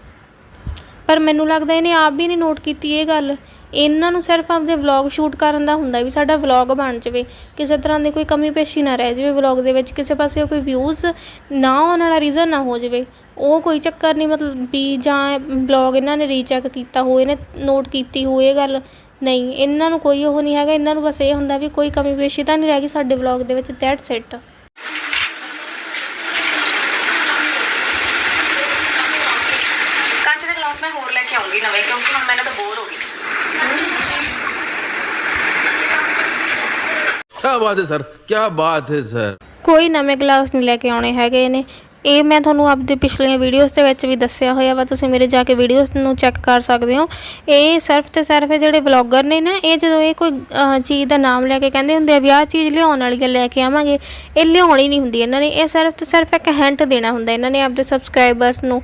[SPEAKER 5] ਪਰ ਮੈਨੂੰ ਲੱਗਦਾ ਇਹਨੇ ਆਪ ਵੀ ਨਹੀਂ ਨੋਟ ਕੀਤੀ ਇਹ ਗੱਲ। ਇਹਨਾਂ ਨੂੰ ਸਿਰਫ ਆਪਦੇ ਵਲੌਗ ਸ਼ੂਟ ਕਰਨ ਦਾ ਹੁੰਦਾ ਵੀ ਸਾਡਾ ਵਲੌਗ ਬਣ ਜਾਵੇ। ਕਿਸੇ ਤਰ੍ਹਾਂ ਦੀ ਕੋਈ ਕਮੀ ਪੇਸ਼ੀ ਨਾ ਰਹਿ ਜਾਵੇ ਵਲੌਗ ਦੇ ਵਿੱਚ, ਕਿਸੇ ਪਾਸੇ ਕੋਈ ਵਿਊਜ਼ ਨਾ ਆਉਣ ਵਾਲਾ ਰੀਜ਼ਨ ਨਾ ਹੋ ਜਾਵੇ। ਉਹ ਕੋਈ ਚੱਕਰ ਨਹੀਂ ਮਤਲਬ ਵੀ ਜਾਂ ਵਲੌਗ ਇਹਨਾਂ ਨੇ ਰੀਚੈਕ ਕੀਤਾ ਹੋਏ ਨੇ ਨੋਟ ਕੀਤੀ ਹੋਏ ਇਹ ਗੱਲ। ਨਹੀਂ, ਇਹਨਾਂ ਨੂੰ ਕੋਈ ਉਹ ਨਹੀਂ ਹੈਗਾ, ਇਹਨਾਂ ਨੂੰ ਬਸ ਇਹ ਹੁੰਦਾ ਵੀ ਕੋਈ ਕਮੀ ਪੇਸ਼ੀ ਤਾਂ ਨਹੀਂ ਰਹਿ ਗਈ ਸਾਡੇ ਵਲੌਗ ਦੇ ਵਿੱਚ ਦੈਟਸ ਇਟ
[SPEAKER 4] ਕੱਚ ਦੇ ਗਲਾਸ ਮੈਂ ਹੋਰ ਲੈ ਕੇ ਆਉਂਗੀ ਨਵੇਂ ਕਿਉਂਕਿ ਹੁਣ ਮੈਨੂੰ ਤਾਂ ਬੋਰ ਹੋ ਗਈ
[SPEAKER 2] ਕੀ ਬਾਤ ਹੈ ਸਰ ਕੀ ਬਾਤ ਹੈ ਸਰ।
[SPEAKER 5] ਕੋਈ ਨਵੇਂ ਗਲਾਸ ਨਹੀਂ ਲੈ ਕੇ ਆਉਣੇ ਹੈਗੇ ਨੇ। ਇਹ ਮੈਂ ਤੁਹਾਨੂੰ ਆਪਦੇ ਪਿਛਲੀਆਂ ਵੀਡੀਓਜ਼ ਦੇ ਵਿੱਚ ਵੀ ਦੱਸਿਆ ਹੋਇਆ ਵਾ, ਤੁਸੀਂ ਮੇਰੇ ਜਾ ਕੇ ਵੀਡੀਓਜ਼ ਨੂੰ ਚੈੱਕ ਕਰ ਸਕਦੇ ਹੋ। ਇਹ ਸਿਰਫ ਤੇ ਸਿਰਫ ਜਿਹੜੇ ਵਲੌਗਰ ਨੇ ਨਾ, ਇਹ ਜਦੋਂ ਇਹ ਕੋਈ ਚੀਜ਼ ਦਾ ਨਾਮ ਲੈ ਕੇ ਕਹਿੰਦੇ ਹੁੰਦੇ ਆ ਵੀ ਆਹ ਚੀਜ਼ ਲਿਆਉਣ ਵਾਲੀ ਲੈ ਕੇ ਆਵਾਂਗੇ, ਇਹ ਲਿਆਉਣੀ ਨਹੀਂ ਹੁੰਦੀ ਇਹਨਾਂ ਨੇ। ਇਹ ਸਿਰਫ ਤੇ ਸਿਰਫ ਇੱਕ ਹੈਂਟ ਦੇਣਾ ਹੁੰਦਾ ਇਹਨਾਂ ਨੇ ਆਪਦੇ ਸਬਸਕ੍ਰਾਈਬਰਸ ਨੂੰ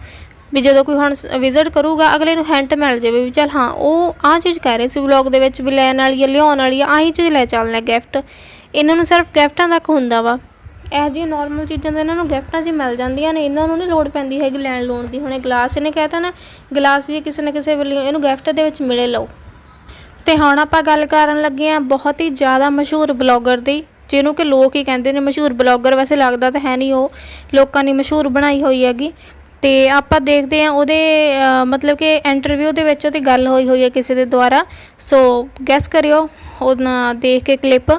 [SPEAKER 5] ਵੀ ਜਦੋਂ ਕੋਈ ਹੁਣ ਵਿਜ਼ਿਟ ਕਰੂਗਾ, ਅਗਲੇ ਨੂੰ ਹੈਂਟ ਮਿਲ ਜਾਵੇ ਵੀ ਚੱਲ ਹਾਂ, ਉਹ ਆਹ ਚੀਜ਼ ਕਹਿ ਰਹੇ ਸੀ ਵਲੌਗ ਦੇ ਵਿੱਚ ਵੀ ਲੈਣ ਵਾਲੀ ਆ, ਲਿਆਉਣ ਵਾਲੀ ਆਹੀ ਚੀਜ਼ ਲੈ ਚੱਲਣਾ ਗਿਫਟ ਇਹਨਾਂ ਨੂੰ ਸਿਰਫ ਗਿਫਟਾਂ ਤੱਕ ਹੁੰਦਾ ਵਾ। ਇਹੋ ਜਿਹੀਆਂ ਨਾਰਮਲ ਚੀਜ਼ਾਂ ਤਾਂ ਇਹਨਾਂ ਨੂੰ ਗਿਫਟਾਂ 'ਚ ਮਿਲ ਜਾਂਦੀਆਂ ਨੇ, ਇਹਨਾਂ ਨੂੰ ਨਹੀਂ ਲੋੜ ਪੈਂਦੀ ਹੈਗੀ ਲੈਣ ਲੋਣ ਦੀ। ਹੁਣੇ ਗਲਾਸ ਇਹਨੇ ਕਹਿਤਾ ਨਾ ਗਲਾਸ ਵੀ ਕਿਸੇ ਨਾ ਕਿਸੇ ਵੇਲੇ ਇਹਨੂੰ ਗਿਫਟ ਦੇ ਵਿੱਚ ਮਿਲੇ ਲਓ। ਤੇ ਹੁਣ ਆਪਾਂ ਗੱਲ ਕਰਨ ਲੱਗੇ ਆ ਬਹੁਤ ਹੀ ਜ਼ਿਆਦਾ ਮਸ਼ਹੂਰ ਬਲੌਗਰ ਦੀ, ਜਿਹਨੂੰ ਕਿ ਲੋਕ ਹੀ ਕਹਿੰਦੇ ਨੇ ਮਸ਼ਹੂਰ ਬਲੌਗਰ ਵੈਸੇ ਲੱਗਦਾ ਤਾਂ ਹੈ ਨਹੀਂ ਉਹ। ਲੋਕਾਂ ਨੇ ਮਸ਼ਹੂਰ ਬਣਾਈ ਹੋਈ ਹੈਗੀ। ਤੇ ਆਪਾਂ ਦੇਖਦੇ ਆ ਉਹਦੇ ਮਤਲਬ ਕਿ ਇੰਟਰਵਿਊ ਦੇ ਵਿੱਚ ਉਹਦੀ ਗੱਲ ਹੋਈ ਹੋਈ ਹੈ ਕਿਸੇ ਦੇ ਦੁਆਰਾ। ਸੋ ਗੈਸ ਕਰਿਓ ਉਹਨਾਂ ਦੇਖ ਕੇ ਕਲਿੱਪ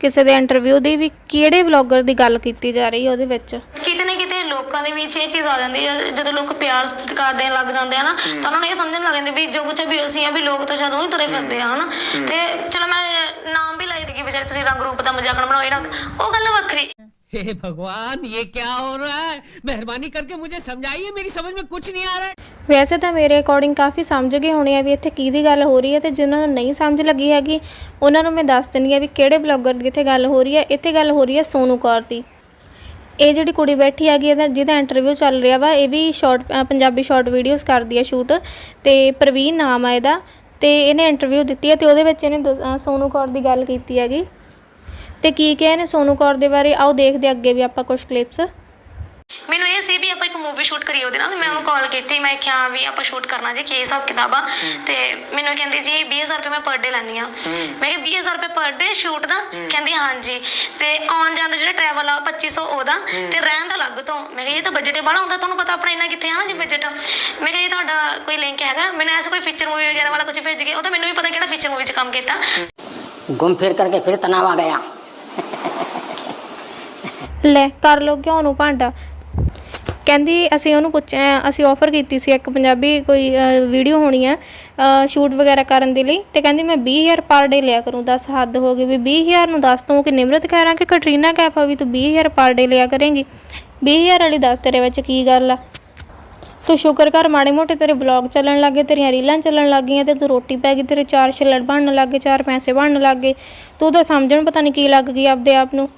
[SPEAKER 5] ਕਿਸੇ ਦੇ ਇੰਟਰਵਿਊ ਦੀ ਵੀ ਕਿਹੜੇ ਵਲੌਗਰ ਦੀ ਗੱਲ ਕੀਤੀ ਜਾ ਰਹੀ ਹੈ ਉਹਦੇ ਵਿੱਚ।
[SPEAKER 9] ਕਿਤੇ ਨਾ ਕਿਤੇ ਲੋਕਾਂ ਦੇ ਵਿੱਚ ਇਹ ਚੀਜ਼ ਆ ਜਾਂਦੀ ਹੈ ਜਦੋਂ ਲੋਕ ਪਿਆਰ ਸਤਿਕਾਰ ਦੇਣ ਲੱਗ ਜਾਂਦੇ ਆ ਨਾ ਤਾਂ ਉਹਨਾਂ ਨੂੰ ਇਹ ਸਮਝਣ ਲੱਗ ਜਾਂਦੇ ਵੀ ਜੋ ਕੁਛ ਵੀ ਅਸੀਂ ਆ ਵੀ ਲੋਕ ਤਾਂ ਸ਼ਾਇਦ ਉਹੀ ਤੁਰੇ ਫਿਰਦੇ ਆ ਹਨਾ। ਤੇ ਚਲੋ ਮੈਂ ਨਾਮ ਵੀ ਲਾਈ ਦੀ ਕਿ ਵਿਚਾਰੇ ਤੁਸੀਂ ਰੰਗ ਰੂਪ ਦਾ ਮਜ਼ਾਕ ਨਾ ਬਣਾਓ ਇਹ ਨਾ ਉਹ ਗੱਲ ਵੱਖਰੀ।
[SPEAKER 8] हे भगवान ये क्या हो रहा है मेहरबानी करके मुझे समझाइए मेरी समझ में कुछ नहीं आ रहा है
[SPEAKER 5] ਵੈਸੇ ਤਾਂ ਮੇਰੇ ਅਕੋਰਡਿੰਗ ਕਾਫੀ ਸਮਝ ਗਏ ਹੋਣੇ ਆ ਵੀ ਇੱਥੇ ਕੀ ਦੀ ਗੱਲ ਹੋ ਰਹੀ ਹੈ ਤੇ ਜਿਨ੍ਹਾਂ ਨੂੰ ਨਹੀਂ ਸਮਝ ਲੱਗੀ ਹੈਗੀ ਉਹਨਾਂ ਨੂੰ ਮੈਂ ਦੱਸ ਦਿੰਦੀ ਆ ਵੀ ਕਿਹੜੇ ਬਲੌਗਰ ਦੀ ਇੱਥੇ ਗੱਲ ਹੋ ਰਹੀ ਹੈ ਇੱਥੇ ਗੱਲ ਹੋ ਰਹੀ ਹੈ ਸੋਨੂ ਕੌਰ ਦੀ ਇਹ ਜਿਹੜੀ ਕੁੜੀ ਬੈਠੀ ਹੈਗੀ ਇਹਦਾ ਜਿਹਦਾ ਇੰਟਰਵਿਊ ਚੱਲ ਰਿਹਾ ਵਾ ਇਹ ਵੀ ਸ਼ਾਰਟ ਪੰਜਾਬੀ ਸ਼ਾਰਟ ਵੀਡੀਓਜ਼ ਕਰਦੀ ਹੈ ਸ਼ੂਟ ਤੇ ਪ੍ਰਵੀਨ ਨਾਮ ਆ ਇਹਦਾ ਤੇ ਇਹਨੇ ਇੰਟਰਵਿਊ ਦਿੱਤੀ ਹੈ ਤੇ ਉਹਦੇ ਵਿੱਚ ਇਹਨੇ ਦ- ਅ, ਸੋਨੂ ਕੌਰ ਦੀ ਗੱਲ ਕੀਤੀ ਹੈਗੀ ਤੇ ਕੀ ਕਹੇ ਨੇ ਸੋਨੂ ਕੌਰ ਦੇ ਬਾਰੇ? ਆਓ ਦੇਖਦੇ ਅੱਗੇ ਵੀ ਆਪਾਂ ਕੁਝ ਕਲਿੱਪਸ
[SPEAKER 9] ਮੈਨੂੰ ਇਹ ਸੀ ਵੀ ਆਪਾਂ ਇੱਕ ਮੂਵੀ ਸ਼ੂਟ ਕਰੀ ਉਹਦੇ ਨਾਲ। ਮੈਂ ਉਹਨੂੰ ਕਾਲ ਕੀਤੀ ਮੈਂ ਕਿਹਾ ਵੀ ਆਪਾਂ ਸ਼ੂਟ ਕਰਨਾ ਜੀ ਕੀ ਹਿਸਾਬ ਕਿਤਾਬ ਤੇ ਮੈਨੂੰ ਕਹਿੰਦੀ ਜੀ 20000 ਰੁਪਏ ਮੈਂ ਪਰ ਡੇ ਲੈਣੀ ਆ ਮੈਂ ਕਿਹਾ 20000 ਰੁਪਏ ਪਰ ਡੇ ਸ਼ੂਟ ਦਾ? ਕਹਿੰਦੀ ਹਾਂਜੀ। ਤੇ ਆਉਣ ਜਾਣ ਜਿਹੜਾ ਟਰੈਵਲ ਆ 2500 ਉਹਦਾ। ਤੇ ਰਹਿਣ ਦਾ ਲੱਗ ਤੋਂ। ਮੈਂ ਕਿਹਾ ਇਹ ਤਾਂ ਬਜਟ ਹੀ ਹੁੰਦਾ ਤੁਹਾਨੂੰ ਪਤਾ ਆਪਣਾ ਇੰਨਾ ਕਿੱਥੇ ਆ ਨਾ ਜੀ ਬਜਟ ਮੈਂ ਕਿਹਾ ਇਹ ਤੁਹਾਡਾ ਕੋਈ ਲਿੰਕ ਹੈਗਾ? ਮੈਨੂੰ ਐਸਾ ਕੋਈ ਫੀਚਰ ਮੂਵੀ ਵਗੈਰਾ ਵਾਲਾ ਕੁਝ ਭੇਜ ਕੇ ਉਹ ਤਾਂ ਮੈਨੂੰ ਵੀ ਪਤਾ ਕਿਹੜਾ ਫੀਚਰ ਮੂਵੀ 'ਚ ਕੰਮ ਕੀਤਾ।
[SPEAKER 10] ਗੁੰਮ ਫਿਰ ਕਰਕੇ ਫਿਰ ਤਣਾਵਾ ਗਿਆ।
[SPEAKER 5] ਲੈ, ਕਰ ਲੋ ਕਿਉਂ ਨੂੰ ਭਾਂਡਾ। ਕਹਿੰਦੀ ਅਸੀਂ ਉਹਨੂੰ ਪੁੱਛ ਅਸੀਂ ਆਫਰ ਕੀਤੀ ਸੀ ਇੱਕ ਪੰਜਾਬੀ ਕੋਈ ਵੀਡੀਓ ਹੋਣੀ ਆ ਸ਼ੂਟ ਵਗੈਰਾ ਕਰਨ ਦੇ ਲਈ। ਤੇ ਕਹਿੰਦੀ ਮੈਂ 20000 ਪਰ ਡੇ ਲਿਆ ਕਰੂੰ, ਦੱਸ ਹੱਦ ਹੋ ਗਈ ਵੀ 20000 ਨੂੰ ਦੱਸ ਤੂੰ ਕਿ ਨਿਮਰਤ ਕਹਿ ਖੈਰਾਂ ਕਿ ਕਟਰੀਨਾ ਕੈਫਾ ਵੀ ਤੂੰ 20000 ਪਰ ਡੇ ਲਿਆ ਕਰੇਂਗੀ। 20000 ਵਾਲੀ ਦੱਸ ਤੇਰੇ ਵਿੱਚ ਕੀ ਗੱਲ ਆ? ਤੂੰ ਸ਼ੁਕਰ ਕਰ, ਮਾੜੇ ਮੋਟੇ ਤੇਰੇ ਵਲੌਗ ਚੱਲਣ ਲੱਗੇ ਤੇਰੀਆਂ ਰੀਲਾਂ ਚੱਲਣ ਲੱਗ ਗਈਆਂ ਤੇ ਤੂੰ ਰੋਟੀ ਪੈ ਗਈ, ਤੇਰੇ ਚਾਰ ਛਿੱਲੜ ਬਣਨ ਲੱਗੇ ਚਾਰ ਪੈਸੇ ਬਣਨ ਲੱਗੇ ਤੂੰ ਤਾਂ ਸਮਝਣ ਪਤਾ ਨਹੀਂ ਕੀ ਲੱਗ ਗਈ ਆਪਦੇ ਆਪ ਨੂੰ।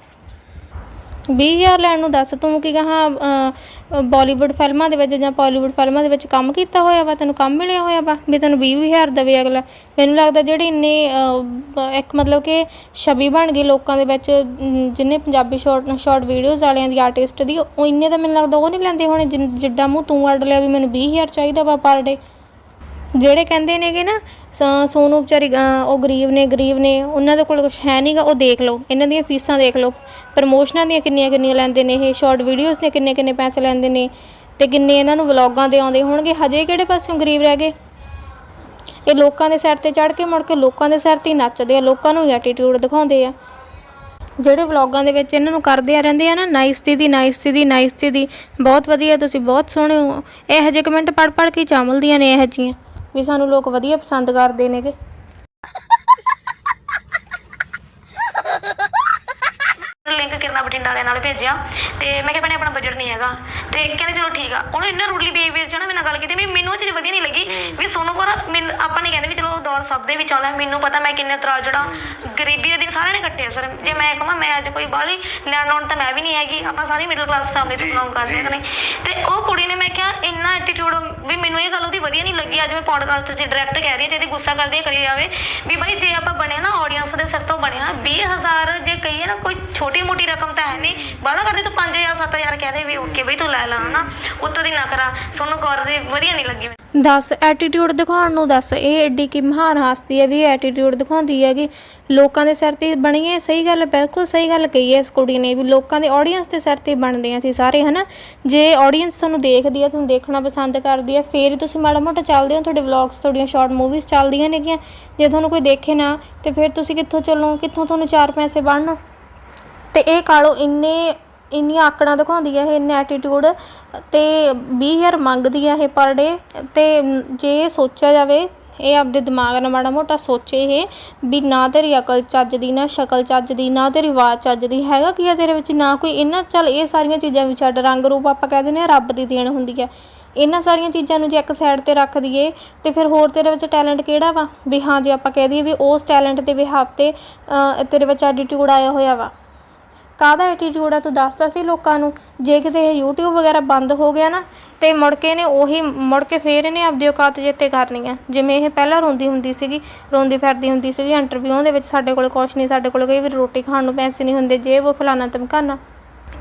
[SPEAKER 5] 20000 ਲੈਣ ਨੂੰ ਦੱਸ, ਤੂੰ ਕੀ ਕਹਾਂ ਬਾਲੀਵੁੱਡ ਫਿਲਮਾਂ ਦੇ ਵਿੱਚ ਜਾਂ ਪਾਲੀਵੁੱਡ ਫਿਲਮਾਂ ਦੇ ਵਿੱਚ ਕੰਮ ਕੀਤਾ ਹੋਇਆ ਵਾ, ਤੈਨੂੰ ਕੰਮ ਮਿਲਿਆ ਹੋਇਆ ਵਾ? ਵੀ ਤੈਨੂੰ 20000 ਦੇਵੇ ਅਗਲਾ। ਮੈਨੂੰ ਲੱਗਦਾ ਜਿਹੜੇ ਇੰਨੇ ਇੱਕ ਮਤਲਬ ਕਿ ਛਵੀ ਬਣ ਗਈ ਲੋਕਾਂ ਦੇ ਵਿੱਚ ਜਿੰਨੇ ਪੰਜਾਬੀ ਸ਼ਾਰਟ ਸ਼ਾਰਟ ਵੀਡੀਓਜ਼ ਵਾਲਿਆਂ ਦੀ ਆਰਟਿਸਟ ਦੀ, ਉਹ ਇੰਨੇ ਤਾਂ ਮੈਨੂੰ ਲੱਗਦਾ ਉਹ ਨਹੀਂ ਲੈਂਦੇ ਹੋਣੇ, ਜਿਨ- ਜਿੱਡਾ ਮੂੰਹ ਤੂੰ ਅੱਡ ਲਿਆ ਵੀ ਮੈਨੂੰ 20000 ਚਾਹੀਦਾ ਵਾ ਪਰ ਡੇ। ਜਿਹੜੇ ਕਹਿੰਦੇ ਨੇਗੇ ਨਾ ਸੋਨੂੰ ਵਿਚਾਰੀ ਉਹ ਗਰੀਬ ਨੇ ਗਰੀਬ ਨੇ, ਉਹਨਾਂ ਦੇ ਕੋਲ ਕੁਝ ਹੈ ਨਹੀਂਗਾ, ਉਹ ਦੇਖ ਲਓ। ਇਹਨਾਂ ਦੀਆਂ ਫੀਸਾਂ ਦੇਖ ਲਓ। ਪ੍ਰਮੋਸ਼ਨਾਂ ਦੀਆਂ ਕਿੰਨੀਆਂ ਕਿੰਨੀਆਂ ਲੈਂਦੇ ਨੇ ਇਹ, ਸ਼ਾਰਟ ਵੀਡੀਓਜ਼ ਦੇ ਕਿੰਨੇ ਕਿੰਨੇ ਪੈਸੇ ਲੈਂਦੇ ਨੇ ਤੇ ਕਿੰਨੇ ਇਹਨਾਂ ਨੂੰ ਵਲੌਗਾਂ ਦੇ ਆਉਂਦੇ ਹੋਣਗੇ? ਹਜੇ ਕਿਹੜੇ ਪਾਸਿਓਂ ਗਰੀਬ ਰਹਿ ਗਏ? ਇਹ ਲੋਕਾਂ ਦੇ ਸਿਰ ਤੇ ਚੜ ਕੇ ਮੁੜ ਕੇ ਲੋਕਾਂ ਦੇ ਸਿਰ ਤੇ ਹੀ ਨੱਚਦੇ ਆ, ਲੋਕਾਂ ਨੂੰ ਐਟੀਟਿਊਡ ਦਿਖਾਉਂਦੇ ਆ। ਜਿਹੜੇ ਵਲੌਗਾਂ ਦੇ ਵਿੱਚ ਇਹਨਾਂ ਨੂੰ ਕਰਦੇ ਆ ਰਹਿੰਦੇ ਆ ਨਾ ਨਾਈਸ ਦੀ ਨਾਈਸ ਦੀ ਨਾਈਸ ਦੀ ਬਹੁਤ ਵਧੀਆ, ਤੁਸੀਂ ਬਹੁਤ ਸੋਹਣੇ ਹੋ। ਇਹੋ ਜਿਹੇ ਕਮੈਂਟ ਪੜ ਪੜ ਕੇ ਚਾਮਲਦੀਆਂ ਨੇ ਇਹੋ ਜਿਹੀਆਂ ਵੀ ਸਾਨੂੰ ਲੋਕ ਵਧੀਆ ਪਸੰਦ ਕਰਦੇ ਨੇਗੇ।
[SPEAKER 9] ਲਿੰਕ ਕਿਰਨਾ ਬਠਿੰਡਾ ਵਾਲਿਆਂ ਨਾਲ ਭੇਜਿਆ ਤੇ ਮੈਂ ਕਿਹਾ ਭੈਣੇ ਆਪਣਾ ਬਜਟ ਨਹੀਂ ਹੈਗਾ। ਤੇ ਕਹਿੰਦੇ ਚਲੋ ਠੀਕ ਆ। ਉਹਨੇ ਇੰਨਾ ਰੂਡਲੀ ਬਿਹੇਵੀਅਰ ਚ ਨਾ ਮੇਰੇ ਨਾਲ ਗੱਲ ਕੀਤੀ ਵੀ ਮੈਨੂੰ ਉਹ ਚੀਜ਼ ਵਧੀਆ ਨਹੀਂ ਲੱਗੀ। ਵੀ ਸੋਨੂੰ ਕੋਰ ਆਪਾਂ ਨਹੀਂ ਕਹਿੰਦੇ ਵੀ ਚਲੋ ਦੌਰ ਸਭ ਦੇ ਵਿੱਚ ਆਉਂਦਾ ਮੈਨੂੰ ਪਤਾ ਮੈਂ ਕਿੰਨੇ ਤਰਾ ਜਿਹੜਾ ਗਰੀਬੀ ਦੇ ਦਿਨ ਸਾਰਿਆਂ ਨੇ ਕੱਟੇ ਸਰ। ਜੇ ਮੈਂ ਕਹਾਂ ਮੈਂ ਅੱਜ ਕੋਈ ਬਾਹਲੀ ਲੈਣ ਆਉਣ ਤਾਂ ਮੈਂ ਵੀ ਨਹੀਂ ਹੈਗੀ ਆਪਾਂ ਸਾਰੀ ਮਿਡਲ ਕਲਾਸ ਫੈਮਿਲੀ ਚ ਬਿਲੋਂਗ ਕਰਦੇ ਹਾਂ ਤੇ ਉਹ ਕੁੜੀ ਨੇ ਮੈਂ ਕਿਹਾ ਇੰਨਾ ਐਟੀਟਿਊਡ ਵੀ ਮੈਨੂੰ ਇਹ ਗੱਲ ਉਹਦੀ ਵਧੀਆ ਨਹੀਂ ਲੱਗੀ ਅੱਜ ਮੈਂ ਪੋਡਕਾਸਟ 'ਚ ਡਾਇਰੈਕਟ ਕਹਿ ਰਹੀ ਹਾਂ ਜੇ ਇਹਦੀ ਗੁੱਸਾ ਕਰਦੀ ਹੈ ਕਰੀ ਜਾਵੇ। ਵੀ ਬਾਈ ਜੇ ਆਪਾਂ ਬਣਿਆ ਨਾ ਆਡੀਅנס ਦੇ ਸਿਰ ਤੋਂ ਬਣਿਆ 20000 ਜੇ ਕਹੀਏ ਨਾ ਕੋਈ ਛੋਟੀ ਮੋਟੀ ਰਕਮ ਤਾਂ ਹੈ ਨਹੀਂ। ਬਾਹਲਾ ਕਰਦੇ ਤੂੰ 5000 7000 ਕਹਦੇ ਵੀ ਓਕੇ ਬਈ ਤੂੰ ਲੈ ਪਹਿਲਾਂ, ਹਨਾ? ਉੱਤੋਂ ਦੀ ਨਖਰਾ ਸੋਨੂੰ ਕੌਰ ਦੀ ਵਧੀਆ ਨਹੀਂ ਲੱਗੀ
[SPEAKER 5] ਦੱਸ ਐਟੀਟਿਊਡ ਦਿਖਾਉਣ ਨੂੰ ਦੱਸ, ਇਹ ਐਡੀ ਕੀ ਮਹਾਨ ਹਸਤੀ ਹੈ ਵੀ ਐਟੀਟਿਊਡ ਦਿਖਾਉਂਦੀ ਹੈਗੀ ਲੋਕਾਂ ਦੇ ਸਿਰ ਤੇ ਬਣੀ ਹੈ ਸਹੀ ਗੱਲ, ਬਿਲਕੁਲ ਸਹੀ ਗੱਲ ਕਹੀ ਹੈ ਇਸ ਕੁੜੀ ਨੇ ਵੀ। ਲੋਕਾਂ ਦੇ ਆਡੀਅנס ਦੇ ਸਿਰ ਤੇ ਬਣਦੇ ਆ ਅਸੀਂ ਸਾਰੇ, ਹਨਾ? ਜੇ ਆਡੀਅנס ਤੁਹਾਨੂੰ ਦੇਖਦੀ ਆ ਤੁਹਾਨੂੰ ਦੇਖਣਾ ਪਸੰਦ ਕਰਦੀ ਹੈ, ਫੇਰ ਹੀ ਤੁਸੀਂ ਮਾੜਾ ਮੋਟਾ ਚੱਲਦੇ ਹੋ, ਤੁਹਾਡੇ ਵਲੌਗਸ ਤੁਹਾਡੀਆਂ ਸ਼ਾਰਟ ਮੂਵੀਜ਼ ਚੱਲਦੀਆਂ ਨੇਗੀਆਂ। ਜੇ ਤੁਹਾਨੂੰ ਕੋਈ ਦੇਖੇ ਨਾ, ਤੇ ਫਿਰ ਤੁਸੀਂ ਕਿੱਥੋਂ ਚੱਲੋ, ਕਿੱਥੋਂ ਤੁਹਾਨੂੰ ਚਾਰ ਪੈਸੇ ਬਣਨ? ਤੇ ਇਹ ਕਾਲੋ ਇੰਨੇ ਇੰਨੀਆਂ ਆਕੜਾਂ ਦਿਖਾਉਂਦੀ ਹੈ ਇਹ ਇੰਨਾ ਐਟੀਟਿਊਡ ਅਤੇ ਵੀਹ ਹਜ਼ਾਰ ਮੰਗਦੀ ਹੈ ਇਹ ਪਰ ਡੇ ਅਤੇ ਜੇ ਇਹ ਸੋਚਿਆ ਜਾਵੇ, ਇਹ ਆਪਦੇ ਦਿਮਾਗ ਨਾਲ ਮਾੜਾ ਮੋਟਾ ਸੋਚੇ ਇਹ, ਵੀ ਨਾ ਤੇਰੀ ਅਕਲ ਚੱਜ ਦੀ ਨਾ ਸ਼ਕਲ ਚੱਜ ਦੀ ਨਾ ਤੇਰੀ ਆਵਾਜ਼ ਚੱਜ ਦੀ ਹੈਗਾ ਕੀ ਆ ਤੇਰੇ ਵਿੱਚ? ਨਾ ਕੋਈ ਇਹਨਾਂ ਚੱਲ ਇਹ ਸਾਰੀਆਂ ਚੀਜ਼ਾਂ ਵੀ ਛੱਡ, ਰੰਗ ਰੂਪ ਆਪਾਂ ਕਹਿ ਦਿੰਦੇ ਆ ਰੱਬ ਦੀ ਦੇਣ ਹੁੰਦੀ ਹੈ ਇਹਨਾਂ ਸਾਰੀਆਂ ਚੀਜ਼ਾਂ ਨੂੰ ਜੇ ਇੱਕ ਸਾਈਡ ਤੇ ਰੱਖ ਦਈਏ, ਤੇ ਫਿਰ ਹੋਰ ਤੇਰੇ ਵਿੱਚ ਟੈਲੈਂਟ ਕਿਹੜਾ ਵਾ? ਵੀ ਹਾਂ, ਜੇ ਆਪਾਂ ਕਹਿ ਦਈਏ ਵੀ ਉਸ ਟੈਲੈਂਟ ਦੇ ਵਿਹਾਵ ਤੇ ਤੇਰੇ ਵਿੱਚ ਐਟੀਟਿਊਡ ਆਇਆ ਹੋਇਆ ਵਾ। ਕਾਹਦਾ ਐਟੀਟਿਊਡ ਆ ਤੂੰ ਦੱਸਦਾ ਸੀ ਲੋਕਾਂ ਨੂੰ? ਜੇ ਕਿਤੇ ਇਹ YouTube ਵਗੈਰਾ ਬੰਦ ਹੋ ਗਿਆ ਨਾ, ਤੇ ਮੁੜ ਕੇ ਨੇ ਉਹੀ, ਮੁੜ ਕੇ ਫੇਰ ਇਹਨੇ ਆਪਦੀ ਔਕਾਤ ਜਿੱਤੇ ਕਰਨੀ ਆ ਜਿਵੇਂ ਇਹ ਪਹਿਲਾਂ ਰੋਂਦੀ ਹੁੰਦੀ ਸੀਗੀ, ਰੋਂਦੀ ਫਿਰਦੀ ਹੁੰਦੀ ਸੀਗੀ ਇੰਟਰਵਿਊਆਂ ਦੇ ਵਿੱਚ ਸਾਡੇ ਕੋਲ ਕੁਛ ਨਹੀਂ, ਸਾਡੇ ਕੋਲ ਕਈ ਵੀ ਰੋਟੀ ਖਾਣ ਨੂੰ ਪੈਸੇ ਨਹੀਂ ਹੁੰਦੇ, ਜੇ ਉਹ ਫਲਾਣਾ ਧਮਕਾਣਾ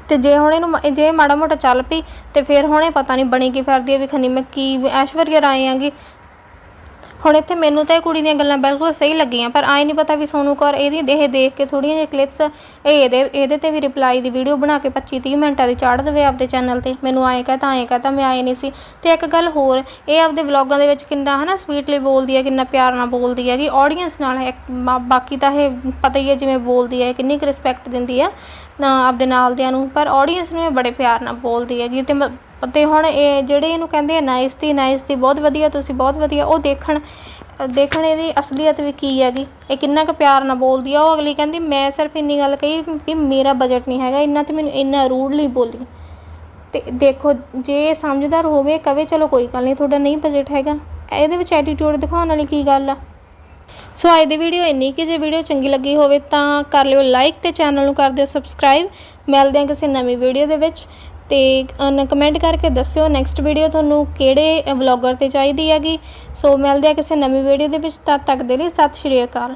[SPEAKER 5] ਤੇ ਜੇ ਹੁਣ ਇਹਨੂੰ ਜੇ ਮਾੜਾ ਮੋਟਾ ਚੱਲ ਪਈ, ਤੇ ਫਿਰ ਹੁਣ ਇਹ ਪਤਾ ਨਹੀਂ ਬਣੀ ਕੀ ਫਿਰਦੀ ਆ ਵੀ ਖਨੀ ਮੈਂ ਕੀ ਐਸ਼ਵਰਯਾ ਰਾਏ ਆਂਗੀ ਹੁਣ ਇੱਥੇ ਮੈਨੂੰ ਤਾਂ ਇਹ ਕੁੜੀ ਦੀਆਂ ਗੱਲਾਂ ਬਿਲਕੁਲ ਸਹੀ ਲੱਗੀਆਂ, ਪਰ ਆਏ ਨਹੀਂ ਪਤਾ ਵੀ ਸੋਨੂ ਕੌਰ ਇਹਦੀ ਇਹ ਦੇਖ ਕੇ ਥੋੜੀਆਂ ਜਿਹੀਆਂ ਕਲਿੱਪਸ ਇਹ ਇਹਦੇ ਇਹਦੇ ਤੇ ਵੀ ਰਿਪਲਾਈ ਦੀ ਵੀਡੀਓ ਬਣਾ ਕੇ 25 30 ਮਿੰਟਾਂ ਦੀ ਚਾੜ ਦੇਵੇ ਆਪਦੇ ਚੈਨਲ ਤੇ। ਮੈਨੂੰ ਆਏ ਕਹਤਾ ਆਏ ਕਹਤਾ ਮੈਂ ਆਏ ਨਹੀਂ ਸੀ। ਤੇ ਇੱਕ ਗੱਲ ਹੋਰ, ਇਹ ਆਪਦੇ ਵਲੌਗਾਂ ਦੇ ਵਿੱਚ ਕਿੰਨਾ ਹਨਾ ਸਵੀਟਲੀ ਬੋਲਦੀ ਹੈ ਕਿੰਨਾ ਪਿਆਰ ਨਾਲ ਬੋਲਦੀ ਹੈਗੀ। ਆਡੀਅנס ਨਾਲ ਬਾਕੀ ਤਾਂ ਇਹ ਪਤਾ ਹੀ ਹੈ ਜਿਵੇਂ ਬੋਲਦੀ ਹੈ, ਕਿੰਨੀ ਕੁ ਰਿਸਪੈਕਟ ਦਿੰਦੀ ਹੈ ਆਪਦੇ ਨਾਲ ਦਿਆਂ ਨੂੰ। ਪਰ ਆਡੀਅנס ਨੂੰ ਇਹ ਬੜੇ ਪਿਆਰ ਨਾਲ ਬੋਲਦੀ ਹੈਗੀ। ਤੇ ਅਤੇ ਹੁਣ ਇਹ ਜਿਹੜੇ ਇਹਨੂੰ ਕਹਿੰਦੇ ਆ ਨਾਈਸ ਦੀ ਬਹੁਤ ਵਧੀਆ, ਤੁਸੀਂ ਬਹੁਤ ਵਧੀਆ, ਉਹ ਦੇਖਣ ਦੇਖਣ ਇਹਦੀ ਅਸਲੀਅਤ ਵੀ ਕੀ ਹੈਗੀ। ਇਹ ਕਿੰਨਾ ਕੁ ਪਿਆਰ ਨਾਲ ਬੋਲਦੀ ਆ। ਉਹ ਅਗਲੀ ਕਹਿੰਦੀ, ਮੈਂ ਸਿਰਫ ਇੰਨੀ ਗੱਲ ਕਹੀ ਵੀ ਮੇਰਾ ਬਜਟ ਨਹੀਂ ਹੈਗਾ, ਇੰਨਾ ਤੇ ਮੈਨੂੰ ਇੰਨਾ ਰੂਡਲੀ ਬੋਲੀ। ਤੇ ਦੇਖੋ, ਜੇ ਸਮਝਦਾਰ ਹੋਵੇ ਕਵੇ ਚਲੋ ਕੋਈ ਗੱਲ ਨਹੀਂ, ਤੁਹਾਡਾ ਨਹੀਂ ਬਜਟ ਹੈਗਾ। ਇਹਦੇ ਵਿੱਚ ਐਟੀਟਿਊਡ ਦਿਖਾਉਣ ਵਾਲੀ ਕੀ ਗੱਲ ਆ? ਸੋ ਅੱਜ ਦੀ ਵੀਡੀਓ ਇੰਨੀ ਕਿ ਜੇ ਵੀਡੀਓ ਚੰਗੀ ਲੱਗੀ ਹੋਵੇ ਤਾਂ ਕਰ ਲਿਓ ਲਾਈਕ ਤੇ ਚੈਨਲ ਨੂੰ ਕਰ ਦਿਓ ਸਬਸਕ੍ਰਾਈਬ ਮਿਲਦੇ ਹਾਂ ਕਿਸੇ ਨਵੀਂ ਵੀਡੀਓ ਦੇ ਵਿੱਚ। ਤੇ ਕਮੈਂਟ ਕਰਕੇ ਦੱਸਿਓ ਨੈਕਸਟ ਵੀਡੀਓ ਤੁਹਾਨੂੰ ਕਿਹੜੇ ਵਲੌਗਰ ਤੇ ਚਾਹੀਦੀ ਹੈਗੀ। ਸੋ ਮਿਲਦੇ ਆ ਕਿਸੇ ਨਵੀਂ ਵੀਡੀਓ ਦੇ ਵਿੱਚ, ਤਦ ਤੱਕ ਦੇ ਲਈ ਸਤਿ ਸ਼੍ਰੀ ਅਕਾਲ।